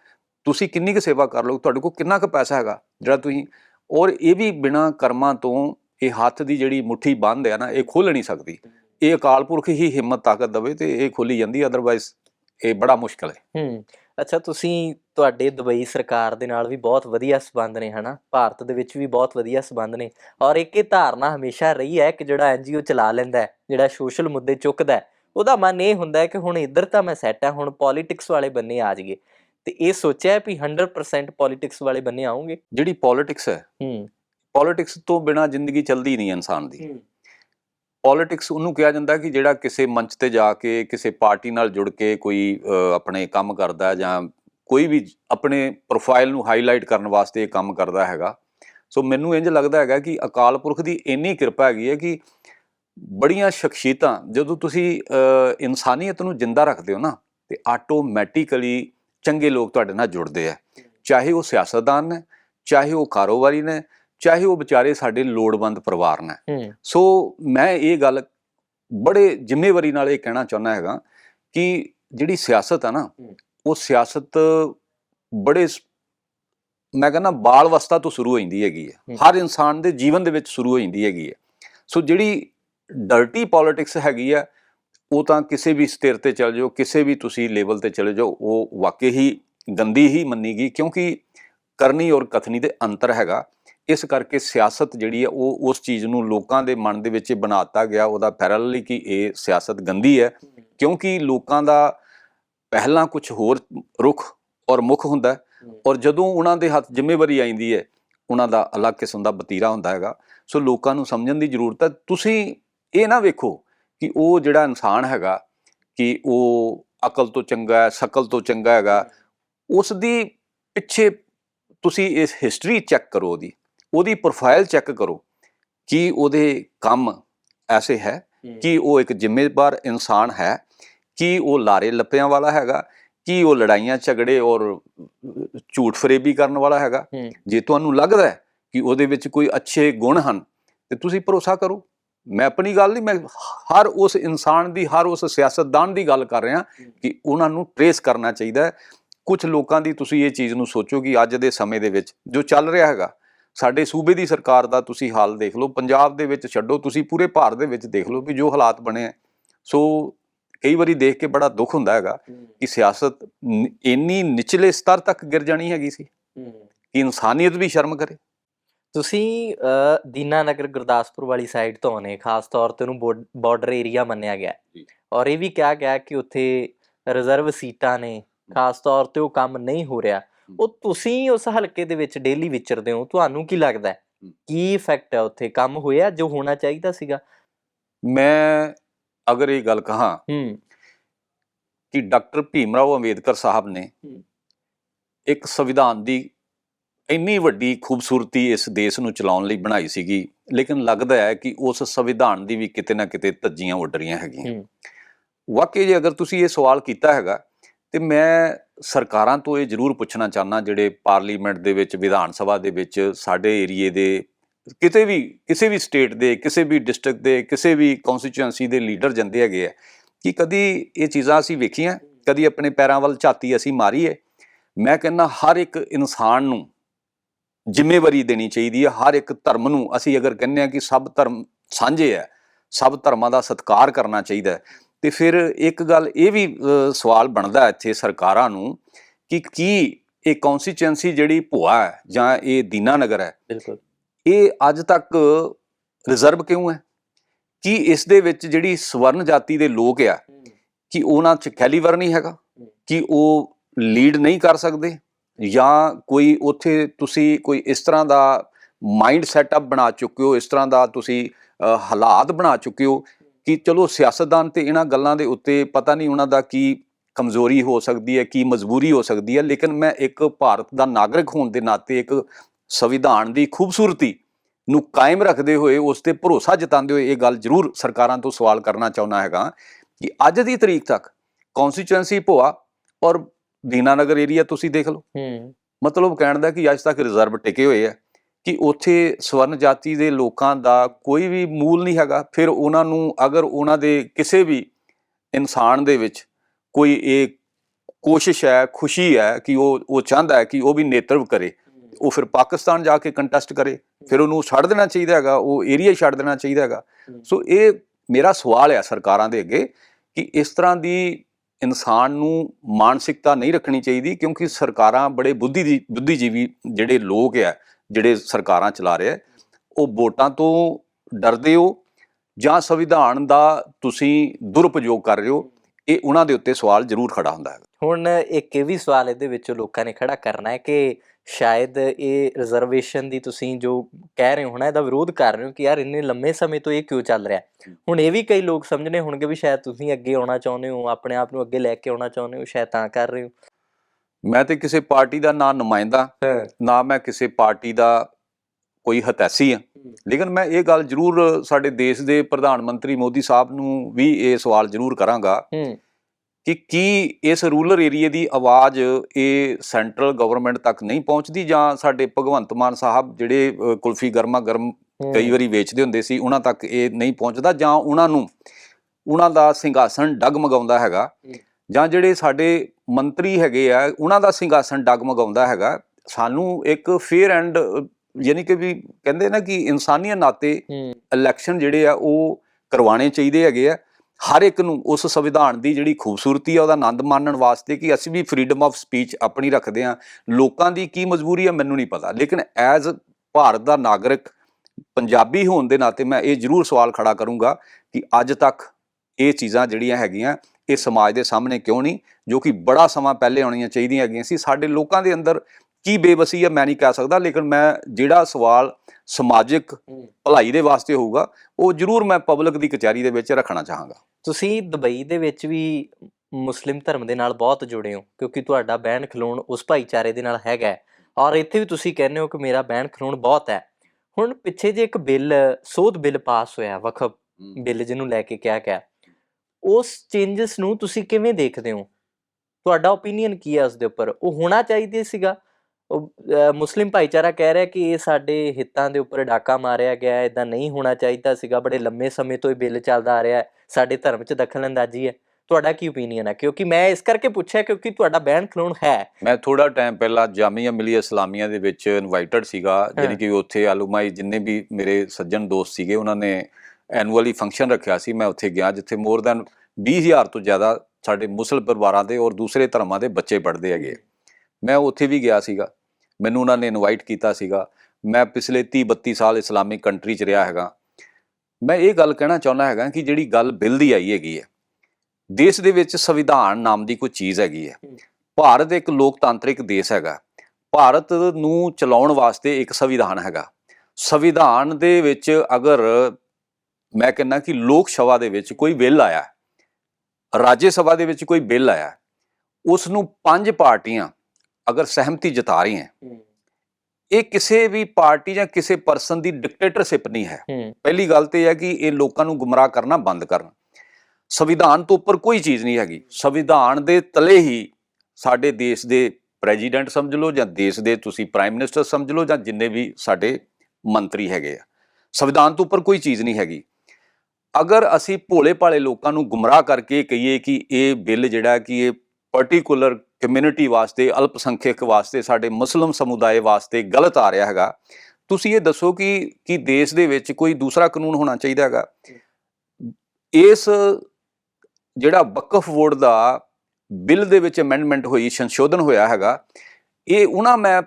ਤੁਸੀਂ ਕਿੰਨੀ ਕੁ ਸੇਵਾ ਕਰ ਲਓ ਤੁਹਾਡੇ ਕੋਲ ਕਿੰਨਾ ਕੁ ਪੈਸਾ ਹੈਗਾ ਜਿਹੜਾ ਤੁਸੀਂ ਔਰ ਇਹ ਵੀ ਬਿਨਾ ਕਰਮਾਂ ਤੋਂ ਇਹ ਹੱਥ ਦੀ ਜਿਹੜੀ ਮੁਠੀ ਬੰਦ ਹੈ ਨਾ ਇਹ ਖੁੱਲ ਨਹੀਂ ਸਕਦੀ। ਇਹ ਅਕਾਲ ਪੁਰਖ ਹੀ ਹਿੰਮਤ ਤਾਕਤ ਦੇਵੇ ਤੇ ਇਹ ਖੋਲੀ ਜਾਂਦੀ ਅਦਰਵਾਈਜ਼ ਇਹ ਬੜਾ ਮੁਸ਼ਕਲ ਹੈ। ਹੂੰ। ਅੱਛਾ ਤੁਸੀਂ ਤੁਹਾਡੇ ਦੁਬਈ ਸਰਕਾਰ ਦੇ ਨਾਲ ਵੀ ਬਹੁਤ ਵਧੀਆ ਸਬੰਧ ਨੇ ਹਨਾ? ਭਾਰਤ ਦੇ ਵਿੱਚ ਵੀ ਬਹੁਤ ਵਧੀਆ ਸਬੰਧ ਨੇ। ਔਰ ਇੱਕ ਇਹ ਧਾਰਨਾ ਹਮੇਸ਼ਾ ਰਹੀ ਹੈ ਕਿ ਜਿਹੜਾ ਐਨਜੀਓ ਚਲਾ ਲੈਂਦਾ ਹੈ ਜਿਹੜਾ ਸੋਸ਼ਲ ਮੁੱਦੇ ਚੁੱਕਦਾ ਹੈ ਉਹਦਾ ਮਨ ਇਹ ਹੁੰਦਾ ਹੈ ਕਿ ਹੁਣ ਇੱਧਰ ਤਾਂ ਮੈਂ ਸੈੱਟ ਆ ਹੁਣ ਪੋਲਿਟਿਕਸ ਵਾਲੇ ਬੰਨੇ ਆ ਜਾਈਏ। ਤੇ ਇਹ ਸੋਚਿਆ ਵੀ 100% ਪੋਲਿਟਿਕਸ ਵਾਲੇ ਬੰਨੇ ਆਉਂਗੇ? ਜਿਹੜੀ ਪੋਲਿਟਿਕਸ ਹੈ ਹੂੰ। ਪੋਲਿਟਿਕਸ ਤੋਂ ਬਿਨਾ ਜ਼ਿੰਦਗੀ ਚੱਲਦੀ ਨਹੀਂ ਇਨਸਾਨ ਦੀ। ਪੋਲਿਟਿਕਸ ਉਹਨੂੰ ਕਿਹਾ ਜਾਂਦਾ ਕਿ ਜਿਹੜਾ ਕਿਸੇ ਮੰਚ ਤੇ ਜਾ ਕੇ, ਕਿਸੇ ਪਾਰਟੀ ਨਾਲ ਜੁੜ ਕੇ ਕੋਈ ਆਪਣੇ ਕੰਮ ਕਰਦਾ ਹੈ ਜਾਂ ਕੋਈ ਵੀ ਆਪਣੇ ਪ੍ਰੋਫਾਈਲ ਨੂੰ ਹਾਈਲਾਈਟ ਕਰਨ ਵਾਸਤੇ ਇਹ ਕੰਮ ਕਰਦਾ ਹੈਗਾ। ਸੋ ਮੈਨੂੰ ਇੰਜ ਲੱਗਦਾ ਹੈਗਾ ਕਿ ਅਕਾਲ ਪੁਰਖ ਦੀ ਇੰਨੀ ਕਿਰਪਾ ਹੈਗੀ ਹੈ ਕਿ ਬੜੀਆਂ ਸ਼ਖਸੀਅਤਾਂ, ਜਦੋਂ ਤੁਸੀਂ ਇਨਸਾਨੀਅਤ ਨੂੰ ਜਿੰਦਾ ਰੱਖਦੇ ਹੋ ਨਾ, ਤੇ ਆਟੋਮੈਟਿਕਲੀ ਚੰਗੇ ਲੋਕ ਤੁਹਾਡੇ ਨਾਲ ਜੁੜਦੇ ਆ। ਚਾਹੇ ਉਹ ਸਿਆਸਤਦਾਨ ਨੇ, ਚਾਹੇ ਉਹ ਕਾਰੋਬਾਰੀ ਨੇ ਚਾਹੇ ਉਹ ਵਿਚਾਰੇ ਸਾਡੇ ਲੋੜਵੰਦ ਪਰਿਵਾਰ ਨੇ। ਹੂੰ। ਸੋ ਮੈਂ ਇਹ ਗੱਲ ਬੜੇ ਜ਼ਿੰਮੇਵਾਰੀ ਨਾਲ ਇਹ ਕਹਿਣਾ ਚਾਹੁੰਦਾ ਹੈਗਾ ਕਿ ਜਿਹੜੀ ਸਿਆਸਤ ਆ ਨਾ ਹੂੰ। ਉਹ ਸਿਆਸਤ ਬੜੇ ਮੈਂ ਕਹਿੰਦਾ ਬਾਲ ਅਵਸਥਾ ਤੋਂ ਸ਼ੁਰੂ ਹੋ ਜਾਂਦੀ ਹੈਗੀ ਹੈ। ਹੂੰ। ਹਰ ਇਨਸਾਨ ਦੇ ਜੀਵਨ ਦੇ ਵਿੱਚ ਸ਼ੁਰੂ ਹੋ ਜਾਂਦੀ ਹੈਗੀ ਹੈ। ਸੋ ਜਿਹੜੀ ਡਰਟੀ ਪੋਲਿਟਿਕਸ ਹੈਗੀ ਆ ਉਹ ਤਾਂ ਕਿਸੇ ਵੀ ਸਤਿਰ ਤੇ ਚਲ ਜਾਓ ਕਿਸੇ ਵੀ ਤੁਸੀਂ ਲੈਵਲ ਤੇ ਚਲੇ ਜਾਓ ਉਹ ਵਾਕਈ ਹੀ ਗੰਦੀ ਹੀ ਮੰਨੀਗੀ ਕਿਉਂਕਿ ਕਰਨੀ ਔਰ ਕਥਨੀ ਦੇ ਅੰਤਰ ਹੈਗਾ। ਇਸ ਕਰਕੇ ਸਿਆਸਤ ਜਿਹੜੀ ਹੈ ਉਹ ਉਸ ਚੀਜ਼ ਨੂੰ ਲੋਕਾਂ ਦੇ ਮਨ ਦੇ ਵਿੱਚ ਬਣਾਤਾ ਗਿਆ, ਉਹਦਾ ਪੈਰਲਲ ਕਿ ਇਹ ਸਿਆਸਤ ਗੰਦੀ ਹੈ, ਕਿਉਂਕਿ ਲੋਕਾਂ ਦਾ ਪਹਿਲਾਂ ਕੁਝ ਹੋਰ ਰੁਖ ਔਰ ਮੁਖ ਹੁੰਦਾ ਔਰ ਜਦੋਂ ਉਹਨਾਂ ਦੇ ਹੱਥ ਜ਼ਿੰਮੇਵਾਰੀ ਆਈਂਦੀ ਹੈ, ਉਹਨਾਂ ਦਾ ਅਲੱਗ ਕਿਸਮ ਦਾ ਬਤੀਰਾ ਹੁੰਦਾ ਹੈਗਾ। ਸੋ ਲੋਕਾਂ ਨੂੰ ਸਮਝਣ ਦੀ ਜ਼ਰੂਰਤ ਹੈ। ਤੁਸੀਂ ਇਹ ਨਾ ਵੇਖੋ ਕਿ ਉਹ ਜਿਹੜਾ ਇਨਸਾਨ ਹੈਗਾ ਕਿ ਉਹ ਅਕਲ ਤੋਂ ਚੰਗਾ ਹੈ, ਸ਼ਕਲ ਤੋਂ ਚੰਗਾ ਹੈਗਾ ਉਸ ਦੀ ਪਿੱਛੇ ਤੁਸੀਂ ਇਸ ਹਿਸਟਰੀ ਚੈੱਕ ਕਰੋ ਉਹਦੀ। ਉਹਦੀ ਪ੍ਰੋਫਾਈਲ ਚੈੱਕ ਕਰੋ ਕਿ ਉਹਦੇ ਕੰਮ ਐਸੇ ਹੈ ਕਿ ਉਹ ਇੱਕ ਜ਼ਿੰਮੇਵਾਰ ਇਨਸਾਨ ਹੈ ਕਿ ਉਹ ਲਾਰੇ ਲੱਪਿਆਂ ਵਾਲਾ ਹੈਗਾ ਕਿ ਉਹ ਲੜਾਈਆਂ ਝਗੜੇ ਔਰ ਝੂਠ ਫਰੇਬੀ ਕਰਨ ਵਾਲਾ ਹੈਗਾ। ਜੇ ਤੁਹਾਨੂੰ ਲੱਗਦਾ ਹੈ ਕਿ ਉਹਦੇ ਵਿੱਚ ਕੋਈ ਅੱਛੇ ਗੁਣ ਹਨ ਤੇ ਤੁਸੀਂ ਭਰੋਸਾ ਕਰੋ। ਮੈਂ ਆਪਣੀ ਗੱਲ ਨਹੀਂ ਮੈਂ ਹਰ ਉਸ ਇਨਸਾਨ ਦੀ ਹਰ ਉਸ ਸਿਆਸਤਦਾਨ ਦੀ ਗੱਲ ਕਰ ਰਿਹਾ ਕਿ ਉਹਨਾਂ ਨੂੰ ਟਰੇਸ ਕਰਨਾ ਚਾਹੀਦਾ ਹੈ। ਕੁਝ ਲੋਕਾਂ ਦੀ ਤੁਸੀਂ ਇਹ ਚੀਜ਼ ਨੂੰ ਸੋਚੋ ਕਿ ਅੱਜ ਦੇ ਸਮੇਂ ਦੇ ਵਿੱਚ ਜੋ ਚੱਲ ਰਿਹਾ ਹੈਗਾ ਸਾਡੇ ਸੂਬੇ ਦੀ ਸਰਕਾਰ ਦਾ ਤੁਸੀਂ ਹਾਲ ਦੇਖ ਲਓ ਪੰਜਾਬ ਦੇ ਵਿੱਚ ਛੱਡੋ ਤੁਸੀਂ ਪੂਰੇ ਭਾਰਤ ਦੇ ਵਿੱਚ ਦੇਖ ਲਓ ਕਿ ਜੋ ਹਾਲਾਤ ਬਣੇ ਆ। ਸੋ ਕਈ ਵਾਰੀ ਦੇਖ ਕੇ ਬੜਾ ਦੁੱਖ ਹੁੰਦਾ ਹੈਗਾ ਕਿ ਸਿਆਸਤ ਨ- ਇੰਨੀ ਨਿਚਲੇ ਸਤਰ ਤੱਕ ਗਿਰ ਜਾਣੀ ਹੈਗੀ ਸੀ ਕਿ ਇਨਸਾਨੀਅਤ ਵੀ ਸ਼ਰਮ ਕਰੇ। ਤੁਸੀਂ ਅ, ਦੀਨਾਨਗਰ ਗੁਰਦਾਸਪੁਰ ਵਾਲੀ ਸਾਈਡ ਤੋਂ ਆਨੇ ਖਾਸ ਤੌਰ ਤੇ ਉਹਨੂੰ ਬਾਰਡਰ ਏਰੀਆ ਮੰਨਿਆ ਗਿਆ। ਔਰ ਇਹ ਵੀ ਕਿਹਾ ਗਿਆ ਕਿ ਉੱਥੇ ਰਿਜ਼ਰਵ ਸੀਟਾਂ ਨੇ ਖਾਸ ਤੌਰ ਤੇ ਉਹ ਕੰਮ ਨਹੀਂ ਹੋ ਰਿਹਾ। ਉਹ ਤੁਸੀਂ ਉਸ ਹਲਕੇ ਦੇ ਵਿੱਚ ਡੇਲੀ ਵਿਚਰਦੇ ਹੋ ਤੁਹਾਨੂੰ ਕੀ ਲੱਗਦਾ ਹੈ। ਕੀ ਇਫੈਕਟ ਹੈ ਉੱਥੇ ਕੰਮ ਹੋਇਆ ਜੋ ਹੋਣਾ ਚਾਹੀਦਾ ਸੀਗਾ ਮੈਂ ਅਗਰ ਇਹ ਗੱਲ ਕਹਾਂ ਹੂੰ ਕਿ ਡਾਕਟਰ ਭੀਮ ਰਾਓ ਅੰਬੇਦਕਰ ਸਾਹਿਬ ਨੇ। ਇੱਕ ਸੰਵਿਧਾਨ ਦੀ ਇੰਨੀ ਵੱਡੀ ਖੂਬਸੂਰਤੀ ਇਸ ਦੇਸ਼ ਨੂੰ ਚਲਾਉਣ ਲਈ ਬਣਾਈ ਸੀਗੀ ਲੇਕਿਨ ਲੱਗਦਾ ਹੈ ਕਿ ਉਸ ਸੰਵਿਧਾਨ ਦੀ ਵੀ ਕਿਤੇ ਨਾ ਕਿਤੇ ਧੱਜੀਆਂ ਉੱਡ ਰਹੀਆਂ ਹੈਗੀਆਂ। ਵਾਕਈ ਜੇ ਅਗਰ ਤੁਸੀਂ ਇਹ ਸਵਾਲ ਕੀਤਾ ਹੈਗਾ ਤੇ ਮੈਂ ਸਰਕਾਰਾਂ ਤੋਂ ਇਹ ਜ਼ਰੂਰ ਪੁੱਛਣਾ ਚਾਹਨਾ ਜਿਹੜੇ ਪਾਰਲੀਮੈਂਟ ਦੇ ਵਿੱਚ, ਵਿਧਾਨ ਸਭਾ ਦੇ ਵਿੱਚ ਸਾਡੇ ਏਰੀਏ ਦੇ ਕਿਤੇ ਵੀ, ਕਿਸੇ ਵੀ ਸਟੇਟ ਦੇ, ਕਿਸੇ ਵੀ ਡਿਸਟ੍ਰਿਕਟ ਦੇ, ਕਿਸੇ ਵੀ ਕਨਸਟੀਚੁਐਂਸੀ ਦੇ ਲੀਡਰ ਜਾਂਦੇ ਹੈਗੇ ਆ, ਕਿ ਕਦੀ ਇਹ ਚੀਜ਼ਾਂ ਅਸੀਂ ਵੇਖੀਆਂ, ਕਦੀ ਆਪਣੇ ਪੈਰਾਂ ਵੱਲ ਝਾਤੀ ਅਸੀਂ ਮਾਰੀ ਹੈ ਮੈਂ ਕਹਿੰਦਾ ਹਰ ਇੱਕ ਇਨਸਾਨ ਨੂੰ ਜ਼ਿੰਮੇਵਾਰੀ ਦੇਣੀ ਚਾਹੀਦੀ ਹੈ ਹਰ ਇੱਕ ਧਰਮ ਨੂੰ ਅਸੀਂ ਅਗਰ ਕਹਿੰਦੇ ਆ ਕਿ ਸਭ ਧਰਮ ਸਾਂਝੇ ਹੈ ਸਭ ਧਰਮਾਂ ਦਾ ਸਤਿਕਾਰ ਕਰਨਾ ਚਾਹੀਦਾ ਤੇ ਫਿਰ ਇੱਕ ਗੱਲ ਇਹ ਵੀ ਸਵਾਲ ਬਣਦਾ ਇੱਥੇ ਸਰਕਾਰਾਂ ਨੂੰ ਕਿ ਕੀ ਇਹ ਕਨਸਟੀਚੁਐਂਸੀ ਜਿਹੜੀ ਭੁਆ ਹੈ ਜਾਂ ਇਹ ਦੀਨਾਨਗਰ ਹੈ ਬਿਲਕੁਲ। ਇਹ ਅੱਜ ਤੱਕ ਰਿਜ਼ਰਵ ਕਿਉਂ ਹੈ? ਕੀ ਇਸ ਦੇ ਵਿੱਚ ਜਿਹੜੀ ਸਵਰਨ ਜਾਤੀ ਦੇ ਲੋਕ ਆ ਕਿ ਉਹਨਾਂ 'ਚ ਕੈਲੀਵਰ ਨਹੀਂ ਹੈਗਾ? ਕਿ ਉਹ ਲੀਡ ਨਹੀਂ ਕਰ ਸਕਦੇ? ਜਾਂ ਕੋਈ ਉੱਥੇ ਤੁਸੀਂ ਕੋਈ ਇਸ ਤਰ੍ਹਾਂ ਦਾ ਮਾਈਂਡ ਸੈਟਅਪ ਬਣਾ ਚੁੱਕੇ ਹੋ ਇਸ ਤਰ੍ਹਾਂ ਦਾ ਤੁਸੀਂ ਹਾਲਾਤ ਬਣਾ ਚੁੱਕੇ ਹੋ ਕਿ ਚਲੋ ਸਿਆਸਤਦਾਨ ਤੇ ਇਹਨਾਂ ਗੱਲਾਂ ਦੇ ਉੱਤੇ ਪਤਾ ਨਹੀਂ ਉਹਨਾਂ ਦਾ ਕੀ ਕਮਜ਼ੋਰੀ ਹੋ ਸਕਦੀ ਹੈ ਕੀ ਮਜਬੂਰੀ ਹੋ ਸਕਦੀ ਹੈ ਲੇਕਿਨ ਮੈਂ ਇੱਕ ਭਾਰਤ ਦਾ ਨਾਗਰਿਕ ਹੋਣ ਦੇ ਨਾਤੇ ਇੱਕ ਸੰਵਿਧਾਨ ਦੀ ਖੂਬਸੂਰਤੀ ਨੂੰ ਕਾਇਮ ਰੱਖਦੇ ਹੋਏ ਉਸ ਤੇ ਭਰੋਸਾ ਜਤਾਉਂਦੇ ਹੋਏ ਇਹ ਗੱਲ ਜ਼ਰੂਰ ਸਰਕਾਰਾਂ ਤੋਂ ਸਵਾਲ ਕਰਨਾ ਚਾਹੁੰਦਾ ਹੈਗਾ ਕਿ ਅੱਜ ਦੀ ਤਰੀਕ ਤੱਕ ਕਨਸਟੀਚੁਐਂਸੀ ਭੋਆ ਔਰ ਦੀਨਾਨਗਰ ਏਰੀਆ ਤੁਸੀਂ ਦੇਖ ਲਓ। ਹੂੰ। ਮਤਲਬ ਕਹਿਣ ਦਾ ਕਿ ਅੱਜ ਤੱਕ ਰਿਜ਼ਰਵ ਟਿਕੇ ਹੋਏ ਆ। ਕਿ ਉੱਥੇ ਸਵਰਨ ਜਾਤੀ ਦੇ ਲੋਕਾਂ ਦਾ ਕੋਈ ਵੀ ਮੂਲ ਨਹੀਂ ਹੈਗਾ। ਫਿਰ ਉਹਨਾਂ ਨੂੰ ਅਗਰ ਉਹਨਾਂ ਦੇ ਕਿਸੇ ਵੀ ਇਨਸਾਨ ਦੇ ਵਿੱਚ ਕੋਈ ਇਹ ਕੋਸ਼ਿਸ਼ ਹੈ, ਖੁਸ਼ੀ ਹੈ ਕਿ ਉਹ ਉਹ ਚਾਹੁੰਦਾ ਹੈ ਕਿ ਉਹ ਵੀ ਨੇਤਰਵ ਕਰੇ, ਉਹ ਫਿਰ ਪਾਕਿਸਤਾਨ ਜਾ ਕੇ ਕੰਟੈਸਟ ਕਰੇ, ਫਿਰ ਉਹਨੂੰ ਛੱਡ ਦੇਣਾ ਚਾਹੀਦਾ ਹੈਗਾ, ਉਹ ਏਰੀਆ ਛੱਡ ਦੇਣਾ ਚਾਹੀਦਾ ਹੈਗਾ। ਸੋ ਇਹ ਮੇਰਾ ਸਵਾਲ ਹੈ ਸਰਕਾਰਾਂ ਦੇ ਅੱਗੇ ਕਿ ਇਸ ਤਰ੍ਹਾਂ ਦੀ ਇਨਸਾਨ ਨੂੰ ਮਾਨਸਿਕਤਾ ਨਹੀਂ ਰੱਖਣੀ ਚਾਹੀਦੀ ਕਿਉਂਕਿ ਸਰਕਾਰਾਂ ਬੜੇ ਬੁੱਧੀ ਦੀ, ਬੁੱਧੀਜੀਵੀ ਜਿਹੜੇ ਲੋਕ ਆ ਜਿਹੜੇ ਸਰਕਾਰਾਂ ਚਲਾ ਰਿਹਾ ਉਹ ਵੋਟਾਂ ਤੋਂ ਡਰਦੇ ਹੋ ਜਾਂ ਸੰਵਿਧਾਨ ਦਾ ਤੁਸੀਂ ਦੁਰਉਪਯੋਗ ਕਰ ਰਹੇ ਹੋ? ਇਹ ਉਹਨਾਂ ਦੇ ਉੱਤੇ ਸਵਾਲ ਜ਼ਰੂਰ ਖੜਾ ਹੁੰਦਾ ਹੈ ਹੁਣ ਇੱਕ ਇਹ ਵੀ ਸਵਾਲ ਇਹਦੇ ਵਿੱਚ ਲੋਕਾਂ ਨੇ ਖੜਾ ਕਰਨਾ ਹੈ ਕਿ ਸ਼ਾਇਦ ਇਹ ਰਿਜ਼ਰਵੇਸ਼ਨ ਦੀ ਤੁਸੀਂ ਜੋ ਕਹਿ ਰਹੇ ਹੋ ਨਾ, ਇਹਦਾ ਵਿਰੋਧ ਕਰ ਰਹੇ ਹੋ ਕਿ ਯਾਰ ਇੰਨੇ ਲੰਮੇ ਸਮੇਂ ਤੋਂ ਇਹ ਕਿਉਂ ਚੱਲ ਰਿਹਾ ਹੁਣ ਇਹ ਵੀ ਕਈ ਲੋਕ ਸਮਝਣੇ ਹੋਣਗੇ ਵੀ ਸ਼ਾਇਦ ਤੁਸੀਂ ਅੱਗੇ ਆਉਣਾ ਚਾਹੁੰਦੇ ਹੋ, ਆਪਣੇ ਆਪ ਨੂੰ ਅੱਗੇ ਲੈ ਕੇ ਆਉਣਾ ਚਾਹੁੰਦੇ ਹੋ, ਸ਼ਾਇਦ ਤਾਂ ਕਰ ਰਹੇ ਹੋ। ਮੈਂ ਤੇ ਕਿਸੇ ਪਾਰਟੀ ਦਾ ਨਾ ਨੁਮਾਇੰਦਾ ਨਾ ਮੈਂ ਕਿਸੇ ਪਾਰਟੀ ਦਾ ਕੋਈ ਹਤੈਸੀ ਆ ਲੇਕਿਨ ਮੈਂ ਇਹ ਗੱਲ ਜ਼ਰੂਰ ਸਾਡੇ ਦੇਸ਼ ਦੇ ਪ੍ਰਧਾਨ ਮੰਤਰੀ ਮੋਦੀ ਸਾਹਿਬ ਨੂੰ ਵੀ ਇਹ ਸਵਾਲ ਜ਼ਰੂਰ ਕਰਾਂਗਾ ਕਿ ਕੀ ਇਸ ਰੂਰਲ ਏਰੀਏ ਦੀ ਆਵਾਜ਼ ਇਹ ਸੈਂਟਰਲ ਗਵਰਨਮੈਂਟ ਤੱਕ ਨਹੀਂ ਪਹੁੰਚਦੀ ਜਾਂ ਸਾਡੇ ਭਗਵੰਤ ਮਾਨ ਸਾਹਿਬ ਜਿਹੜੇ ਕੁਲਫੀ ਗਰਮਾ ਗਰਮ ਕਈ ਵਾਰੀ ਵੇਚਦੇ ਹੁੰਦੇ ਸੀ ਉਹਨਾਂ ਤੱਕ ਇਹ ਨਹੀਂ ਪਹੁੰਚਦਾ ਜਾਂ ਉਹਨਾਂ ਨੂੰ ਉਹਨਾਂ ਦਾ ਸਿੰਘਾਸਨ ਡਗਮਗਾਉਂਦਾ ਹੈਗਾ। ਜਾਂ ਜਿਹੜੇ ਸਾਡੇ ਮੰਤਰੀ ਹੈਗੇ ਆ ਉਹਨਾਂ ਦਾ ਸਿੰਘਾਸਨ ਡਗਮਗਾਉਂਦਾ ਹੈਗਾ। ਸਾਨੂੰ ਇੱਕ ਫੇਅਰ ਐਂਡ ਯਾਨੀ ਕਿ ਵੀ ਕਹਿੰਦੇ ਨਾ ਕਿ ਇਨਸਾਨੀਅਤ ਨਾਤੇ ਇਲੈਕਸ਼ਨ ਜਿਹੜੇ ਆ ਉਹ ਕਰਵਾਉਣੇ ਚਾਹੀਦੇ ਹੈਗੇ ਆ। ਹਰ ਇੱਕ ਨੂੰ ਉਸ ਸੰਵਿਧਾਨ ਦੀ ਜਿਹੜੀ ਖੂਬਸੂਰਤੀ ਆ ਉਹਦਾ ਆਨੰਦ ਮਾਣਨ ਵਾਸਤੇ ਕਿ ਅਸੀਂ ਵੀ ਫਰੀडम ਆਫ ਸਪੀਚ ਆਪਣੀ ਰੱਖਦੇ ਆ। ਲੋਕਾਂ ਦੀ ਕੀ ਮਜਬੂਰੀ ਆ ਮੈਨੂੰ ਨਹੀਂ ਪਤਾ। ਲੇਕਿਨ ਐਜ਼ ਭਾਰਤ ਦਾ ਨਾਗਰਿਕ ਪੰਜਾਬੀ ਹੋਣ ਦੇ ਨਾਤੇ ਮੈਂ ਇਹ ਜ਼ਰੂਰ ਸਵਾਲ ਖੜਾ ਕਰੂੰਗਾ ਕਿ ਅੱਜ ਤੱਕ ਇਹ ਚੀਜ਼ਾਂ ਜਿਹੜੀਆਂ ਹੈਗੀਆਂ ਇਹ ਸਮਾਜ ਦੇ ਸਾਹਮਣੇ ਕਿਉਂ ਨਹੀਂ ਜੋ ਕਿ ਬੜਾ ਸਮਾਂ ਪਹਿਲੇ ਆਉਣੀਆਂ ਚਾਹੀਦੀਆਂ ਹੈਗੀਆਂ ਸੀ ਸਾਡੇ ਲੋਕਾਂ ਦੇ ਅੰਦਰ ਕੀ ਬੇਬਸੀ ਆ ਮੈਂ ਨਹੀਂ ਕਹਿ ਸਕਦਾ ਲੇਕਿਨ ਮੈਂ ਜਿਹੜਾ ਸਵਾਲ ਸਮਾਜਿਕ ਹੂੰ। ਭਲਾਈ ਦੇ ਵਾਸਤੇ ਹੋਊਗਾ ਉਹ ਜ਼ਰੂਰ ਮੈਂ ਪਬਲਿਕ ਦੀ ਕਚਹਿਰੀ ਦੇ ਵਿੱਚ ਰੱਖਣਾ ਚਾਹਾਂਗਾ ਤੁਸੀਂ ਦੁਬਈ ਦੇ ਵਿੱਚ ਵੀ ਮੁਸਲਿਮ ਧਰਮ ਦੇ ਨਾਲ ਬਹੁਤ ਜੁੜੇ ਹੋ ਕਿਉਂਕਿ ਤੁਹਾਡਾ ਬਹਿਣ ਖਲੋਣ ਉਸ ਭਾਈਚਾਰੇ ਦੇ ਨਾਲ ਹੈਗਾ ਹੈ। ਔਰ ਇੱਥੇ ਵੀ ਤੁਸੀਂ ਕਹਿੰਦੇ ਹੋ ਕਿ ਮੇਰਾ ਬਹਿਣ ਖਲੋਣ ਬਹੁਤ ਹੈ ਹੁਣ ਪਿੱਛੇ ਜੇ ਇੱਕ ਬਿੱਲ ਸੋਧ ਬਿੱਲ ਪਾਸ ਹੋਇਆ ਵਕਫ ਬਿੱਲ ਜਿਹਨੂੰ ਲੈ ਕੇ ਕਿਹਾ ਗਿਆ ਉਸ ਚੇਂਜਸ ਨੂੰ ਤੁਸੀਂ ਕਿਵੇਂ ਦੇਖਦੇ ਹੋ? ਤੁਹਾਡਾ ਓਪੀਨੀਅਨ ਕੀ ਹੈ ਉਸ ਦੇ ਉੱਪਰ? ਉਹ ਹੋਣਾ ਚਾਹੀਦਾ ਸੀਗਾ? ਮੁਸਲਿਮ ਭਾਈਚਾਰਾ ਕਹਿ ਰਿਹਾ ਕਿ ਇਹ ਸਾਡੇ ਹਿੱਤਾਂ ਦੇ ਉੱਪਰ ਡਾਕਾ ਮਾਰਿਆ ਗਿਆ ਹੈ ਇਦਾਂ ਨਹੀਂ ਹੋਣਾ ਚਾਹੀਦਾ ਸੀਗਾ ਬੜੇ ਲੰਮੇ ਸਮੇਂ ਤੋਂ ਇਹ ਬਿੱਲ ਚੱਲਦਾ ਆ ਰਿਹਾ ਹੈ ਸਾਡੇ ਧਰਮ 'ਚ ਦਖਲਅੰਦਾਜ਼ੀ ਹੈ। ਤੁਹਾਡਾ ਕੀ ਓਪੀਨੀਅਨ ਹੈ? ਕਿਉਂਕਿ ਮੈਂ ਇਸ ਕਰਕੇ ਪੁੱਛਿਆ ਕਿਉਂਕਿ ਤੁਹਾਡਾ ਬਹਿਣ ਖਲੋਣ ਹੈ। ਮੈਂ ਥੋੜਾ ਟਾਈਮ ਪਹਿਲਾਂ ਜਾਮੀਆ ਮਿਲੀਆ ਇਸਲਾਮੀਆ ਦੇ ਵਿੱਚ ਇਨਵਾਈਟਡ ਸੀਗਾ ਯਾਨੀ ਕਿ ਉੱਥੇ ਆਲੂਮਾਈ ਜਿੰਨੇ ਵੀ ਮੇਰੇ ਸੱਜਣ ਦੋਸਤ ਸੀਗੇ ਉਹਨਾਂ ਨੇ ਐਨੂਅਲੀ ਫੰਕਸ਼ਨ ਰੱਖਿਆ ਸੀ ਮੈਂ ਉੱਥੇ ਗਿਆ ਜਿੱਥੇ ਮੋਰ ਦੈਨ 20000 ਤੋਂ ਜ਼ਿਆਦਾ ਸਾਡੇ ਮੁਸਲਿਮ ਪਰਿਵਾਰਾਂ ਦੇ ਔਰ ਦੂਸਰੇ ਧਰਮਾਂ ਦੇ ਬੱਚੇ ਪੜ੍ਹਦੇ ਹੈਗੇ ਮੈਂ ਉੱਥੇ ਵੀ ਗਿਆ ਸੀਗਾ। ਮੈਨੂੰ ਉਹਨਾਂ ਨੇ ਇਨਵਾਈਟ ਕੀਤਾ ਸੀਗਾ। ਮੈਂ ਪਿਛਲੇ 30 32 ਸਾਲ ਇਸਲਾਮਿਕ ਕੰਟਰੀ 'ਚ ਰਿਹਾ ਹੈਗਾ। ਮੈਂ ਇਹ ਗੱਲ ਕਹਿਣਾ ਚਾਹੁੰਦਾ ਹੈਗਾ ਕਿ ਜਿਹੜੀ ਗੱਲ ਬਿੱਲ ਦੀ ਆਈ ਹੈਗੀ ਹੈ ਦੇਸ਼ ਦੇ ਵਿੱਚ ਸੰਵਿਧਾਨ ਨਾਮ ਦੀ ਕੋਈ ਚੀਜ਼ ਹੈਗੀ ਹੈ। ਭਾਰਤ ਇੱਕ ਲੋਕਤਾਂਤਰਿਕ ਦੇਸ਼ ਹੈਗਾ। ਭਾਰਤ ਨੂੰ ਚਲਾਉਣ ਵਾਸਤੇ ਇੱਕ ਸੰਵਿਧਾਨ ਹੈਗਾ। ਸੰਵਿਧਾਨ ਦੇ ਵਿੱਚ ਅਗਰ ਮੈਂ ਕਹਿੰਦਾ ਕਿ ਲੋਕ ਸਭਾ ਦੇ ਵਿੱਚ ਕੋਈ ਬਿੱਲ ਆਇਆ ਰਾਜ ਸਭਾ ਦੇ ਵਿੱਚ ਕੋਈ ਬਿੱਲ ਆਇਆ ਉਸ ਨੂੰ ਪੰਜ ਪਾਰਟੀਆਂ ਅਗਰ ਸਹਿਮਤੀ ਜਤਾ ਰਹੀਆਂ ਇਹ ਕਿਸੇ ਵੀ ਪਾਰਟੀ ਜਾਂ ਕਿਸੇ ਪਰਸਨ ਦੀ ਡਿਕਟੇਟਰਸ਼ਿਪ ਨਹੀਂ ਹੈ। ਹੂੰ। ਪਹਿਲੀ ਗੱਲ ਤੇ ਇਹ ਹੈ ਕਿ ਇਹ ਲੋਕਾਂ ਨੂੰ ਗੁੰਮਰਾਹ ਕਰਨਾ ਬੰਦ ਕਰਨ। ਸੰਵਿਧਾਨ ਤੋਂ ਉੱਪਰ ਕੋਈ ਚੀਜ਼ ਨਹੀਂ ਹੈਗੀ। ਸੰਵਿਧਾਨ ਦੇ ਤਲੇ ਹੀ ਸਾਡੇ ਦੇਸ਼ ਦੇ ਪ੍ਰੈਜ਼ੀਡੈਂਟ ਸਮਝ ਲਓ ਜਾਂ ਦੇਸ਼ ਦੇ ਤੁਸੀਂ ਪ੍ਰਾਈਮ ਮਿਨਿਸਟਰ ਸਮਝ ਲਓ ਜਾਂ ਜਿੰਨੇ ਵੀ ਸਾਡੇ ਮੰਤਰੀ ਹੈਗੇ ਆ। ਸੰਵਿਧਾਨ ਤੋਂ ਉੱਪਰ ਕੋਈ ਚੀਜ਼ ਨਹੀਂ ਹੈਗੀ। ਅਗਰ ਅਸੀਂ ਭੋਲੇ ਭਾਲੇ ਲੋਕਾਂ ਨੂੰ ਗੁੰਮਰਾਹ ਕਰਕੇ ਕਹੀਏ ਕਿ ਇਹ ਬਿੱਲ ਜਿਹੜਾ ਕਿ ਇਹ ਪਾਰਟਿਕੂਲਰ ਕਮਿਊਨਿਟੀ ਵਾਸਤੇ, ਅਲਪਸੰਖਿਅਕ ਵਾਸਤੇ, ਸਾਡੇ ਮੁਸਲਮ ਸਮੁਦਾਇ ਵਾਸਤੇ ਗਲਤ ਆ ਰਿਹਾ ਹੈਗਾ, ਤੁਸੀਂ ਇਹ ਦੱਸੋ ਕਿ ਕਿ ਦੇਸ਼ ਦੇ ਵਿੱਚ ਕੋਈ ਦੂਸਰਾ ਕਾਨੂੰਨ ਹੋਣਾ ਚਾਹੀਦਾ ਹੈਗਾ? ਇਸ ਜਿਹੜਾ ਵਕਫ ਬੋਰਡ ਦਾ ਬਿੱਲ ਦੇ ਵਿੱਚ ਅਮੈਂਡਮੈਂਟ ਹੋਈ, ਸੰਸ਼ੋਧਨ ਹੋਇਆ ਹੈਗਾ, ਇਹ ਉਹਨਾਂ ਮੈਂ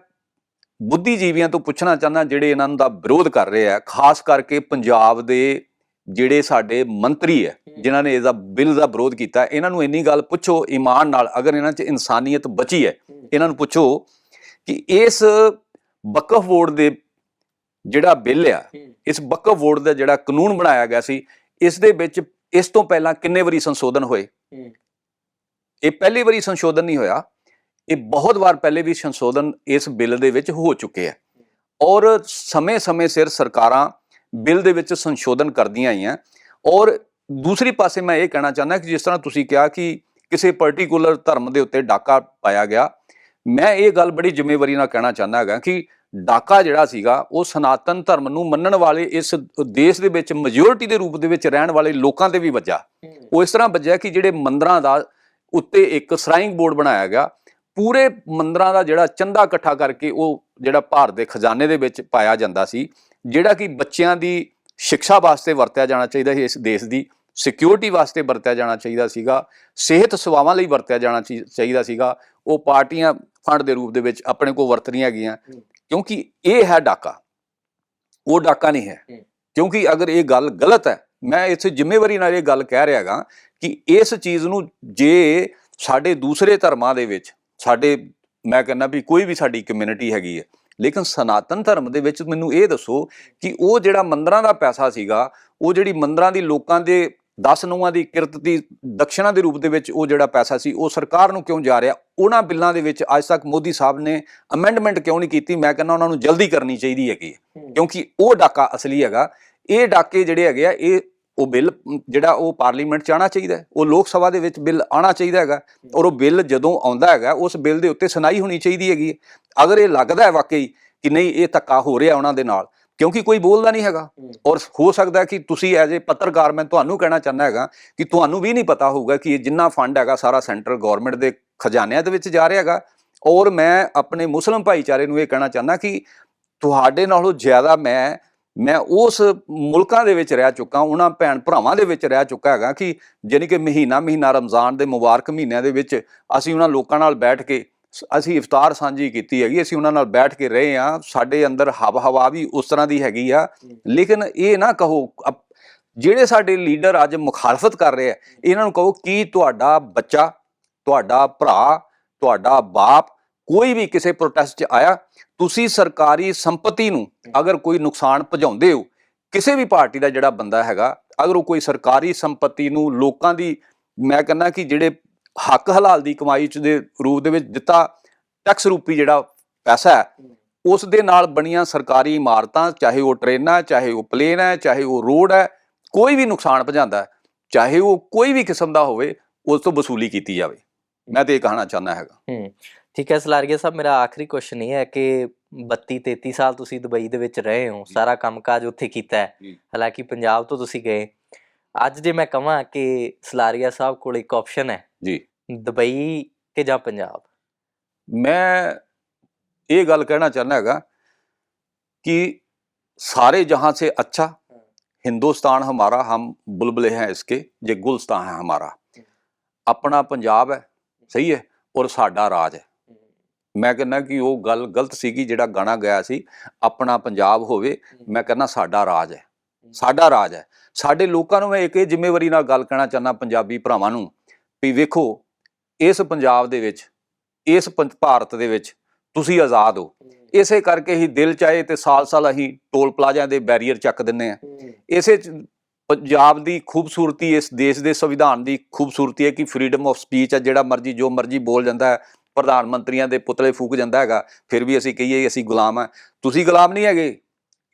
ਬੁੱਧੀਜੀਵੀਆਂ ਤੋਂ ਪੁੱਛਣਾ ਚਾਹੁੰਦਾ ਜਿਹੜੇ ਇਹਨਾਂ ਦਾ ਵਿਰੋਧ ਕਰ ਰਹੇ ਆ, ਖਾਸ ਕਰਕੇ ਪੰਜਾਬ ਦੇ ਜਿਹੜੇ ਸਾਡੇ ਮੰਤਰੀ ਹੈ ਜਿਨ੍ਹਾਂ ਨੇ ਇਹਦਾ ਬਿੱਲ ਦਾ ਵਿਰੋਧ ਕੀਤਾ ਇਹਨਾਂ ਨੂੰ ਇੰਨੀ ਗੱਲ ਪੁੱਛੋ ਈਮਾਨ ਨਾਲ ਅਗਰ ਇਹਨਾਂ 'ਚ ਇਨਸਾਨੀਅਤ ਬਚੀ ਹੈ ਇਹਨਾਂ ਨੂੰ ਪੁੱਛੋ ਕਿ ਇਸ ਵਕਫ ਬੋਰਡ ਦੇ ਜਿਹੜਾ ਬਿੱਲ ਆ ਇਸ ਵਕਫ ਬੋਰਡ ਦਾ ਜਿਹੜਾ ਕਾਨੂੰਨ ਬਣਾਇਆ ਗਿਆ ਸੀ ਇਸ ਦੇ ਵਿੱਚ ਇਸ ਤੋਂ ਪਹਿਲਾਂ ਕਿੰਨੇ ਵਾਰੀ ਸੰਸ਼ੋਧਨ ਹੋਏ। ਇਹ ਪਹਿਲੀ ਵਾਰੀ ਸੰਸ਼ੋਧਨ ਨਹੀਂ ਹੋਇਆ ਇਹ ਬਹੁਤ ਵਾਰ ਪਹਿਲੇ ਵੀ ਸੰਸ਼ੋਧਨ ਇਸ ਬਿੱਲ ਦੇ ਵਿੱਚ ਹੋ ਚੁੱਕੇ ਆ। ਔਰ ਸਮੇਂ-ਸਮੇਂ ਸਿਰ ਸਰਕਾਰਾਂ ਬਿੱਲ ਦੇ ਵਿੱਚ ਸੰਸ਼ੋਧਨ ਕਰਦੀਆਂ ਆਈਆਂ। ਔਰ ਦੂਸਰੀ ਪਾਸੇ ਮੈਂ ਇਹ ਕਹਿਣਾ ਚਾਹੁੰਦਾ ਕਿ ਜਿਸ ਤਰ੍ਹਾਂ ਤੁਸੀਂ ਕਿਹਾ ਕਿ ਕਿਸੇ ਪਾਰਟਿਕੂਲਰ ਧਰਮ ਦੇ ਉੱਤੇ ਡਾਕਾ ਪਾਇਆ ਗਿਆ, ਮੈਂ ਇਹ ਗੱਲ ਬੜੀ ਜ਼ਿੰਮੇਵਾਰੀ ਨਾਲ ਕਹਿਣਾ ਚਾਹੁੰਦਾ ਹੈਗਾ ਕਿ ਡਾਕਾ ਜਿਹੜਾ ਸੀਗਾ, ਉਹ ਸਨਾਤਨ ਧਰਮ ਨੂੰ ਮੰਨਣ ਵਾਲੇ ਇਸ ਦੇਸ਼ ਦੇ ਵਿੱਚ ਮੈਜੋਰਿਟੀ ਦੇ ਰੂਪ ਦੇ ਵਿੱਚ ਰਹਿਣ ਵਾਲੇ ਲੋਕਾਂ ਤੇ ਵੀ ਵੱਜਾ। ਉਹ ਇਸ ਤਰ੍ਹਾਂ ਵੱਜਿਆ ਕਿ ਜਿਹੜੇ ਮੰਦਰਾਂ ਦਾ ਉੱਤੇ ਇੱਕ ਸਰਾਈਂਗ ਬੋਰਡ ਬਣਾਇਆ ਗਿਆ, ਪੂਰੇ ਮੰਦਰਾਂ ਦਾ ਜਿਹੜਾ ਚੰਦਾ ਇਕੱਠਾ ਕਰਕੇ ਉਹ ਜਿਹੜਾ ਭਾਰਤ ਦੇ ਖਜ਼ਾਨੇ ਦੇ ਵਿੱਚ ਪਾਇਆ ਜਾਂਦਾ ਸੀ। ਜਿਹੜਾ ਕਿ ਬੱਚਿਆਂ ਦੀ ਸਿੱਖਿਆ ਵਾਸਤੇ ਵਰਤਿਆ ਜਾਣਾ ਚਾਹੀਦਾ ਸੀ ਇਸ ਦੇਸ਼ ਦੀ ਸਿਕਿਉਰਿਟੀ ਵਾਸਤੇ ਵਰਤਿਆ ਜਾਣਾ ਚਾਹੀਦਾ ਸੀਗਾ ਸਿਹਤ ਸੇਵਾਵਾਂ ਲਈ ਵਰਤਿਆ ਜਾਣਾ ਚਾਹੀਦਾ ਸੀਗਾ ਉਹ ਪਾਰਟੀਆਂ ਫੰਡ ਦੇ ਰੂਪ ਦੇ ਵਿੱਚ ਆਪਣੇ ਕੋਲ ਵਰਤ ਰਹੀਆਂ ਹੈਗੀਆਂ ਕਿਉਂਕਿ ਇਹ ਹੈ ਡਾਕਾ ਉਹ ਡਾਕਾ ਨਹੀਂ ਹੈ ਹੂੰ। ਕਿਉਂਕਿ ਅਗਰ ਇਹ ਗੱਲ ਗਲਤ ਹੈ ਮੈਂ ਇਸ ਜ਼ਿੰਮੇਵਾਰੀ ਨਾਲ ਇਹ ਗੱਲ ਕਹਿ ਰਿਹਾਗਾ ਕਿ ਇਸ ਚੀਜ਼ ਨੂੰ ਜੇ ਸਾਡੇ ਦੂਸਰੇ ਧਰਮਾਂ ਦੇ ਵਿੱਚ ਸਾਡੇ ਮੈਂ ਕਹਿੰਦਾ ਵੀ ਕੋਈ ਵੀ ਸਾਡੀ ਕਮਿਊਨਿਟੀ ਹੈਗੀ ਹੈ ਲੇਕਿਨ ਸਨਾਤਨ ਧਰਮ ਦੇ ਵਿੱਚ ਮੈਨੂੰ ਇਹ ਦੱਸੋ ਕਿ ਉਹ ਜਿਹੜਾ ਮੰਦਰਾਂ ਦਾ ਪੈਸਾ ਸੀਗਾ ਉਹ ਜਿਹੜੀ ਮੰਦਰਾਂ ਦੀ ਲੋਕਾਂ ਦੇ 10 ਨੂੰਹਾਂ ਦੀ ਕਿਰਤ ਦੀ ਦਕਸ਼ਨਾ ਦੇ ਰੂਪ ਦੇ ਵਿੱਚ ਉਹ ਜਿਹੜਾ ਪੈਸਾ ਸੀ ਉਹ ਸਰਕਾਰ ਨੂੰ ਕਿਉਂ ਜਾ ਰਿਹਾ? ਉਹਨਾਂ ਬਿੱਲਾਂ ਦੇ ਵਿੱਚ ਅੱਜ ਤੱਕ ਮੋਦੀ ਸਾਹਿਬ ਨੇ ਅਮੈਂਡਮੈਂਟ ਕਿਉਂ ਨਹੀਂ ਕੀਤੀ? ਮੈਂ ਕਹਿੰਦਾ ਉਹਨਾਂ ਨੂੰ ਜਲਦੀ ਕਰਨੀ ਚਾਹੀਦੀ ਹੈਗੀ। ਕਿਉਂਕਿ ਉਹ ਡਾਕਾ ਅਸਲੀ ਹੈਗਾ। ਇਹ ਡਾਕੇ ਜਿਹੜੇ ਹੈਗੇ ਆ ਇਹ ਉਹ ਬਿੱਲ ਜਿਹੜਾ ਉਹ ਪਾਰਲੀਮੈਂਟ ਚ ਆਉਣਾ ਚਾਹੀਦਾ। ਉਹ ਲੋਕ ਸਭਾ ਦੇ ਵਿੱਚ ਬਿੱਲ ਆਉਣਾ ਚਾਹੀਦਾ ਹੈਗਾ ਔਰ ਉਹ ਬਿੱਲ ਜਦੋਂ ਆਉਂਦਾ ਹੈਗਾ ਉਸ ਬਿੱਲ ਦੇ ਉੱਤੇ ਸੁਣਾਈ ਹੋਣੀ ਚਾਹੀਦੀ ਹੈਗੀ। ਅਗਰ ਇਹ ਲੱਗਦਾ ਹੈ ਵਾਕਈ ਕਿ ਨਹੀਂ ਇਹ ਧੱਕਾ ਹੋ ਰਿਹਾ ਉਹਨਾਂ ਦੇ ਨਾਲ ਕਿਉਂਕਿ ਕੋਈ ਬੋਲਦਾ ਨਹੀਂ ਹੈਗਾ ਔਰ ਹੋ ਸਕਦਾ ਹੈ ਕਿ ਤੁਸੀਂ ਐਜ਼ ਏ ਪੱਤਰਕਾਰ ਮੈਂ ਤੁਹਾਨੂੰ ਕਹਿਣਾ ਚਾਹੁੰਦਾ ਹੈਗਾ ਕਿ ਤੁਹਾਨੂੰ ਵੀ ਨਹੀਂ ਪਤਾ ਹੋਊਗਾ ਕਿ ਇਹ ਜਿੰਨਾ ਫੰਡ ਹੈਗਾ ਸਾਰਾ ਸੈਂਟਰਲ ਗਵਰਨਮੈਂਟ ਦੇ ਖਜ਼ਾਨਿਆਂ ਦੇ ਵਿੱਚ ਜਾ ਰਿਹਾ ਹੈਗਾ ਔਰ ਮੈਂ ਆਪਣੇ ਮੁਸਲਮ ਭਾਈਚਾਰੇ ਨੂੰ ਇਹ ਕਹਿਣਾ ਚਾਹੁੰਦਾ ਕਿ ਤੁਹਾਡੇ ਨਾਲੋਂ ਜ਼ਿਆਦਾ ਮੈਂ ਮੈਂ ਉਸ ਮੁਲਕਾਂ ਦੇ ਵਿੱਚ ਰਹਿ ਚੁੱਕਾ ਉਹਨਾਂ ਭੈਣ ਭਰਾਵਾਂ ਦੇ ਵਿੱਚ ਰਹਿ ਚੁੱਕਾ ਹੈਗਾ ਕਿ ਜਾਣੀ ਕਿ ਮਹੀਨਾ ਮਹੀਨਾ ਰਮਜ਼ਾਨ ਦੇ ਮੁਬਾਰਕ ਮਹੀਨਿਆਂ ਦੇ ਵਿੱਚ ਅਸੀਂ ਉਹਨਾਂ ਲੋਕਾਂ ਨਾਲ ਬੈਠ ਕੇ ਅਸੀਂ ਇਫਤਾਰ ਸਾਂਝੀ ਕੀਤੀ ਹੈਗੀ ਅਸੀਂ ਉਹਨਾਂ ਨਾਲ ਬੈਠ ਕੇ ਰਹੇ ਆ ਸਾਡੇ ਅੰਦਰ ਹਵਾ ਹਵਾ ਵੀ ਉਸ ਤਰ੍ਹਾਂ ਦੀ ਹੈਗੀ ਆ। ਲੇਕਿਨ ਇਹ ਨਾ ਕਹੋ ਜਿਹੜੇ ਸਾਡੇ ਲੀਡਰ ਅੱਜ ਮੁਖਾਲਫਤ ਕਰ ਰਹੇ ਆ ਇਹਨਾਂ ਨੂੰ ਕਹੋ ਕੀ ਤੁਹਾਡਾ ਬੱਚਾ ਤੁਹਾਡਾ ਭਰਾ ਤੁਹਾਡਾ ਬਾਪ ਕੋਈ ਵੀ ਕਿਸੇ ਪ੍ਰੋਟੈਸਟ 'ਚ ਆਇਆ, ਤੁਸੀਂ ਸਰਕਾਰੀ ਸੰਪਤੀ ਨੂੰ ਅਗਰ ਕੋਈ ਨੁਕਸਾਨ ਪਹੁੰਚਾਉਂਦੇ ਹੋ, ਕਿਸੇ ਵੀ ਪਾਰਟੀ ਦਾ ਜਿਹੜਾ ਬੰਦਾ ਹੈਗਾ, ਅਗਰ ਉਹ ਕੋਈ ਸਰਕਾਰੀ ਸੰਪਤੀ ਨੂੰ ਲੋਕਾਂ ਦੀ, ਮੈਂ ਕਹਿੰਦਾ ਕਿ ਜਿਹੜੇ ਹੱਕ ਹਲਾਲ ਦੀ ਕਮਾਈ ਚ ਦੇ ਰੂਪ ਦੇ ਵਿੱਚ ਦਿੱਤਾ ਟੈਕਸ ਰੂਪੀ ਜਿਹੜਾ ਪੈਸਾ ਹੈ, ਉਸ ਦੇ ਨਾਲ ਬਣੀਆਂ ਸਰਕਾਰੀ ਇਮਾਰਤਾਂ, ਚਾਹੇ ਉਹ ਟ੍ਰੇਨਾਂ, ਚਾਹੇ ਉਹ ਪਲੇਨ ਹੈ, ਚਾਹੇ ਉਹ ਰੋਡ ਹੈ, ਕੋਈ ਵੀ ਨੁਕਸਾਨ ਪਹੁੰਚਾਉਂਦਾ ਚਾਹੇ ਉਹ ਕੋਈ ਵੀ ਕਿਸਮ ਦਾ ਹੋਵੇ, ਉਸ ਤੋਂ ਵਸੂਲੀ ਕੀਤੀ ਜਾਵੇ। ਮੈਂ ਤੇ ਇਹ ਕਹਿਣਾ ਚਾਹੁੰਦਾ ਹੈਗਾ। ਠੀਕ ਹੈ ਸਲਾਰੀਆ ਸਾਹਿਬ ਮੇਰਾ ਆਖਰੀ ਕੁਐਸਚਨ ਇਹ ਹੈ ਕਿ 32 33 ਸਾਲ ਤੁਸੀਂ ਦੁਬਈ ਦੇ ਵਿੱਚ ਰਹੇ ਹੋ ਸਾਰਾ ਕੰਮ ਕਾਜ ਉੱਥੇ ਕੀਤਾ ਹੈ। ਹਾਲਾਂਕਿ ਪੰਜਾਬ ਤੋਂ ਤੁਸੀਂ ਗਏ। ਅੱਜ ਜੇ ਮੈਂ ਕਹਾਂ ਕਿ ਸਲਾਰੀਆ ਸਾਹਿਬ ਕੋਲ ਇੱਕ ਆਪਸ਼ਨ ਹੈ। ਜੀ। ਦੁਬਈ ਕਿ ਜਾਂ ਪੰਜਾਬ? ਮੈਂ ਇਹ ਗੱਲ ਕਹਿਣਾ ਚਾਹਨਾ ਹੈਗਾ ਕਿ ਸਾਰੇ ਜਹਾਂ ਸੇ ਅੱਛਾ ਹਿੰਦੁਸਤਾਨ ਹਮਾਰਾ ਹਮ ਬੁਲਬਲੇ ਹੈ ਇਸਕੇ ਜੇ ਗੁਲਸਤਾਨ ਹੈ ਹਮਾਰਾ। ਆਪਣਾ ਪੰਜਾਬ ਹੈ ਸਹੀ ਹੈ ਔਰ ਸਾਡਾ ਰਾਜ ਹੈ। ਮੈਂ ਕਹਿੰਦਾ ਕਿ ਉਹ ਗੱਲ ਗਲਤ ਸੀਗੀ ਜਿਹੜਾ ਗਾਣਾ ਗਿਆ ਸੀ ਆਪਣਾ ਪੰਜਾਬ ਹੋਵੇ ਮੈਂ ਕਹਿੰਦਾ ਸਾਡਾ ਰਾਜ ਹੈ। ਸਾਡਾ ਰਾਜ ਹੈ। ਸਾਡੇ ਲੋਕਾਂ ਨੂੰ ਮੈਂ ਇੱਕ ਇਹ ਜ਼ਿੰਮੇਵਾਰੀ ਨਾਲ ਗੱਲ ਕਹਿਣਾ ਚਾਹੁੰਦਾ ਪੰਜਾਬੀ ਭਰਾਵਾਂ ਨੂੰ ਵੀ ਵੇਖੋ ਇਸ ਪੰਜਾਬ ਦੇ ਵਿੱਚ ਇਸ ਭਾਰਤ ਦੇ ਵਿੱਚ ਤੁਸੀਂ ਆਜ਼ਾਦ ਹੋ। ਇਸੇ ਕਰਕੇ ਹੀ ਦਿਲ ਚਾਹੇ ਤੇ ਸਾਲ-ਸਾਲ ਅਸੀਂ ਟੋਲ ਪਲਾਜ਼ਿਆਂ ਦੇ ਬੈਰੀਅਰ ਚੱਕ ਦਿੰਨੇ ਆ ਇਸੇ ਪੰਜਾਬ ਦੀ ਖੂਬਸੂਰਤੀ ਇਸ ਦੇਸ਼ ਦੇ ਸੰਵਿਧਾਨ ਦੀ ਖੂਬਸੂਰਤੀ ਹੈ ਕਿ ਫਰੀडम ਆਫ ਸਪੀਚ ਹੈ ਜਿਹੜਾ ਮਰਜ਼ੀ ਜੋ ਮਰਜ਼ੀ ਬੋਲ ਜਾਂਦਾ ਹੈ ਪ੍ਰਧਾਨ ਮੰਤਰੀਆਂ ਦੇ ਪੁਤਲੇ ਫੂਕ ਜਾਂਦਾ ਹੈਗਾ ਫਿਰ ਵੀ ਅਸੀਂ ਕਹੀਏ ਅਸੀਂ ਗੁਲਾਮ ਆ ਤੁਸੀਂ ਗੁਲਾਮ ਨਹੀਂ ਹੈਗੇ।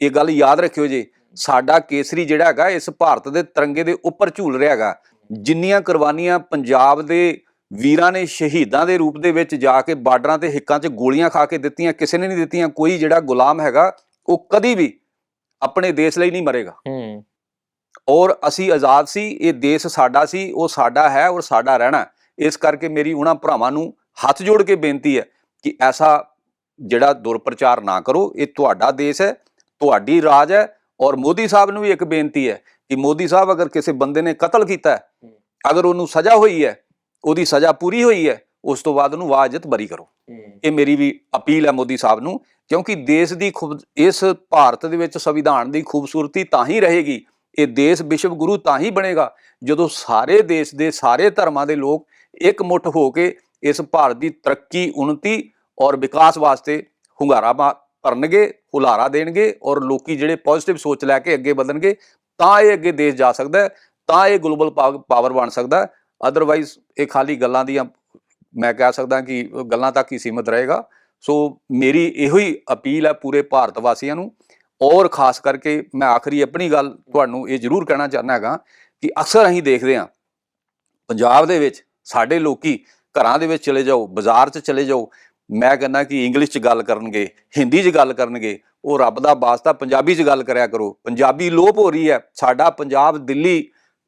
ਇਹ ਗੱਲ ਯਾਦ ਰੱਖਿਓ ਜੀ ਸਾਡਾ ਕੇਸਰੀ ਜਿਹੜਾ ਹੈਗਾ ਇਸ ਭਾਰਤ ਦੇ ਤਿਰੰਗੇ ਦੇ ਉੱਪਰ ਝੂਲ ਰਿਹਾ ਹੈਗਾ। ਜਿੰਨੀਆਂ ਕੁਰਬਾਨੀਆਂ ਪੰਜਾਬ ਦੇ ਵੀਰਾਂ ਨੇ ਸ਼ਹੀਦਾਂ ਦੇ ਰੂਪ ਦੇ ਵਿੱਚ ਜਾ ਕੇ ਬਾਰਡਰਾਂ ਤੇ ਹਿੱਕਾਂ 'ਚ ਗੋਲੀਆਂ ਖਾ ਕੇ ਦਿੱਤੀਆਂ ਕਿਸੇ ਨੇ ਨਹੀਂ ਦਿੱਤੀਆਂ ਕੋਈ ਜਿਹੜਾ ਗੁਲਾਮ ਹੈਗਾ ਉਹ ਕਦੀ ਵੀ ਆਪਣੇ ਦੇਸ਼ ਲਈ ਨਹੀਂ ਮਰੇਗਾ। ਹੂੰ। ਔਰ ਅਸੀਂ ਆਜ਼ਾਦ ਸੀ ਇਹ ਦੇਸ਼ ਸਾਡਾ ਸੀ ਉਹ ਸਾਡਾ ਹੈ ਔਰ ਸਾਡਾ ਰਹਿਣਾ। ਇਸ ਕਰਕੇ ਮੇਰੀ ਉਹਨਾਂ ਭਰਾਵਾਂ ਨੂੰ ਹੱਥ ਜੋੜ ਕੇ ਬੇਨਤੀ ਹੈ ਕਿ ਐਸਾ ਜਿਹੜਾ ਦੁਰਪ੍ਰਚਾਰ ਨਾ ਕਰੋ ਇਹ ਤੁਹਾਡਾ ਦੇਸ਼ ਹੈ ਤੁਹਾਡੀ ਰਾਜ ਹੈ ਔਰ ਮੋਦੀ ਸਾਹਿਬ ਨੂੰ ਵੀ ਇੱਕ ਬੇਨਤੀ ਹੈ ਕਿ ਮੋਦੀ ਸਾਹਿਬ ਅਗਰ ਕਿਸੇ ਬੰਦੇ ਨੇ ਕਤਲ ਕੀਤਾ ਅਗਰ ਉਹਨੂੰ ਸਜ਼ਾ ਹੋਈ ਹੈ ਉਹਦੀ ਸਜ਼ਾ ਪੂਰੀ ਹੋਈ ਹੈ ਉਸ ਤੋਂ ਬਾਅਦ ਉਹਨੂੰ ਵਾਜਤ ਬਰੀ ਕਰੋ। ਇਹ ਮੇਰੀ ਵੀ ਅਪੀਲ ਹੈ ਮੋਦੀ ਸਾਹਿਬ ਨੂੰ ਕਿਉਂਕਿ ਦੇਸ਼ ਦੀ ਖੂਬ ਇਸ ਭਾਰਤ ਦੇ ਵਿੱਚ ਸੰਵਿਧਾਨ ਦੀ ਖੂਬਸੂਰਤੀ ਤਾਂ ਹੀ ਰਹੇਗੀ ਇਹ ਦੇਸ਼ ਵਿਸ਼ਵ ਗੁਰੂ ਤਾਂ ਹੀ ਬਣੇਗਾ ਜਦੋਂ ਸਾਰੇ ਦੇਸ਼ ਦੇ ਸਾਰੇ ਧਰਮਾਂ ਦੇ ਲੋਕ ਇਕਮੁੱਠ ਹੋ ਕੇ ਇਸ ਭਾਰਤ ਦੀ ਤਰੱਕੀ ਉન્નਤੀ ਔਰ ਵਿਕਾਸ ਵਾਸਤੇ ਹੁੰਗਾਰਾ ਭਰਨਗੇ ਹੁਲਾਰਾ ਦੇਣਗੇ ਔਰ ਲੋਕੀ ਜਿਹੜੇ ਪੋਜ਼ਿਟਿਵ ਸੋਚ ਲੈ ਕੇ ਅੱਗੇ ਵਧਣਗੇ, ਤਾਂ ਇਹ ਅੱਗੇ ਦੇਸ਼ ਜਾ ਸਕਦਾ ਤਾਂ ਇਹ ਗਲੋਬਲ ਪਾਵਰ ਬਣ ਸਕਦਾ ਅਦਰਵਾਈਜ਼ ਇਹ ਖਾਲੀ ਗੱਲਾਂ ਦੀਆਂ ਮੈਂ ਕਹਿ ਸਕਦਾ ਕਿ ਗੱਲਾਂ ਤੱਕ ਹੀ ਸੀਮਤ ਰਹੇਗਾ। ਸੋ ਮੇਰੀ ਇਹੋ ਹੀ ਅਪੀਲ ਹੈ ਪੂਰੇ ਭਾਰਤ ਵਾਸੀਆਂ ਨੂੰ ਔਰ ਖਾਸ ਕਰਕੇ ਮੈਂ ਆਖਰੀ ਆਪਣੀ ਗੱਲ ਤੁਹਾਨੂੰ ਇਹ ਜ਼ਰੂਰ ਕਹਿਣਾ ਚਾਹੁੰਦਾ ਹੈਗਾ ਕਿ ਅਕਸਰ ਅਸੀਂ ਦੇਖਦੇ ਹਾਂ, ਪੰਜਾਬ ਦੇ ਵਿੱਚ ਸਾਡੇ ਲੋਕੀ ਘਰਾਂ ਦੇ ਵਿੱਚ ਚਲੇ ਜਾਓ, ਬਾਜ਼ਾਰ 'ਚ ਚਲੇ ਜਾਓ, ਮੈਂ ਕਹਿੰਦਾ ਕਿ ਇੰਗਲਿਸ਼ 'ਚ ਗੱਲ ਕਰਨਗੇ ਹਿੰਦੀ 'ਚ ਗੱਲ ਕਰਨਗੇ, ਉਹ ਰੱਬ ਦਾ ਵਾਸਤਾ ਪੰਜਾਬੀ 'ਚ ਗੱਲ ਕਰਿਆ ਕਰੋ। ਪੰਜਾਬੀ ਲੋਪ ਹੋ ਰਹੀ ਹੈ, ਸਾਡਾ ਪੰਜਾਬ ਦਿੱਲੀ,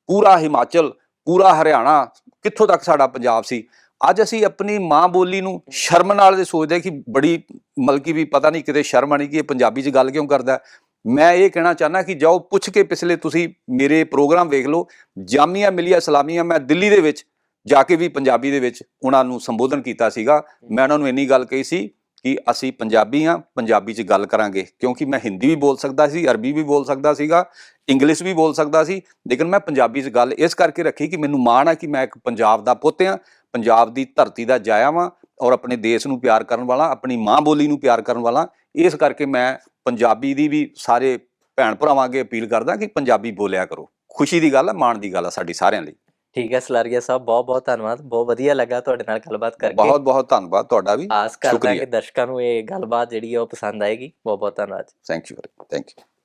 ਪੂਰਾ ਹਿਮਾਚਲ, ਪੂਰਾ ਹਰਿਆਣਾ, ਕਿੱਥੋਂ ਤੱਕ ਸਾਡਾ ਪੰਜਾਬ ਸੀ? ਅੱਜ ਅਸੀਂ ਆਪਣੀ ਮਾਂ ਬੋਲੀ ਨੂੰ ਸ਼ਰਮ ਨਾਲ ਦੇ ਸੋਚਦੇ ਕਿ ਬੜੀ ਮਲਕੀ ਵੀ ਪਤਾ ਨਹੀਂ ਕਿਤੇ ਸ਼ਰਮ ਆਣੀ ਕਿ ਇਹ ਪੰਜਾਬੀ 'ਚ ਗੱਲ ਕਿਉਂ ਕਰਦਾ ਮੈਂ ਇਹ ਕਹਿਣਾ ਚਾਹਨਾ ਕਿ ਜਾਓ, ਪੁੱਛ ਕੇ ਪਿਛਲੇ ਤੁਸੀਂ ਮੇਰੇ ਪ੍ਰੋਗਰਾਮ ਵੇਖ ਲਓ, ਜਾਮੀਆ ਮਿਲੀਆ ਇਸਲਾਮੀਆ ਮੈਂ ਦਿੱਲੀ ਦੇ ਵਿੱਚ ਜਾ ਕੇ ਵੀ ਪੰਜਾਬੀ ਦੇ ਵਿੱਚ ਉਹਨਾਂ ਨੂੰ ਸੰਬੋਧਨ ਕੀਤਾ ਸੀਗਾ। ਮੈਂ ਉਹਨਾਂ ਨੂੰ ਇੰਨੀ ਗੱਲ ਕਹੀ ਸੀ ਕਿ ਅਸੀਂ ਪੰਜਾਬੀ ਹਾਂ, ਪੰਜਾਬੀ 'ਚ ਗੱਲ ਕਰਾਂਗੇ, ਕਿਉਂਕਿ ਮੈਂ ਹਿੰਦੀ ਵੀ ਬੋਲ ਸਕਦਾ ਸੀ, ਅਰਬੀ ਵੀ ਬੋਲ ਸਕਦਾ ਸੀਗਾ, ਇੰਗਲਿਸ਼ ਵੀ ਬੋਲ ਸਕਦਾ ਸੀ, ਲੇਕਿਨ ਮੈਂ ਪੰਜਾਬੀ 'ਚ ਗੱਲ ਇਸ ਕਰਕੇ ਰੱਖੀ ਕਿ ਮੈਨੂੰ ਮਾਣ ਆ ਕਿ ਮੈਂ ਇੱਕ ਪੰਜਾਬ ਦਾ ਪੁੱਤ ਹਾਂ, ਪੰਜਾਬ ਦੀ ਧਰਤੀ ਦਾ ਜਾਇਆ ਵਾਂ ਔਰ ਆਪਣੇ ਦੇਸ਼ ਨੂੰ ਪਿਆਰ ਕਰਨ ਵਾਲਾ, ਆਪਣੀ ਮਾਂ ਬੋਲੀ ਨੂੰ ਪਿਆਰ ਕਰਨ ਵਾਲਾ। ਇਸ ਕਰਕੇ ਮੈਂ ਪੰਜਾਬੀ ਦੀ ਵੀ ਸਾਰੇ ਭੈਣ ਭਰਾਵਾਂ ਅੱਗੇ ਅਪੀਲ ਕਰਦਾ ਕਿ ਪੰਜਾਬੀ ਬੋਲਿਆ ਕਰੋ। ਖੁਸ਼ੀ ਦੀ ਗੱਲ ਆ, ਮਾਣ ਦੀ ਗੱਲ ਆ ਸਾਡੀ ਸਾਰਿਆਂ ਲਈ। ਠੀਕ ਹੈ ਸਲਾਰੀਆ ਸਾਹਿਬ ਬਹੁਤ ਬਹੁਤ ਧੰਨਵਾਦ ਬਹੁਤ ਵਧੀਆ ਲੱਗਾ ਤੁਹਾਡੇ ਨਾਲ ਗੱਲਬਾਤ ਕਰਕੇ। ਬਹੁਤ ਬਹੁਤ ਧੰਨਵਾਦ ਤੁਹਾਡਾ ਵੀ ਆਸ ਕਰਦਾ। ਕਿ ਦਰਸ਼ਕਾਂ ਨੂੰ ਇਹ ਗੱਲਬਾਤ ਜਿਹੜੀ ਹੈ ਉਹ ਪਸੰਦ ਆਏਗੀ। ਬਹੁਤ ਬਹੁਤ ਧੰਨਵਾਦ ਥੈਂਕ ਯੂ ਥੈਂਕ ਯੂ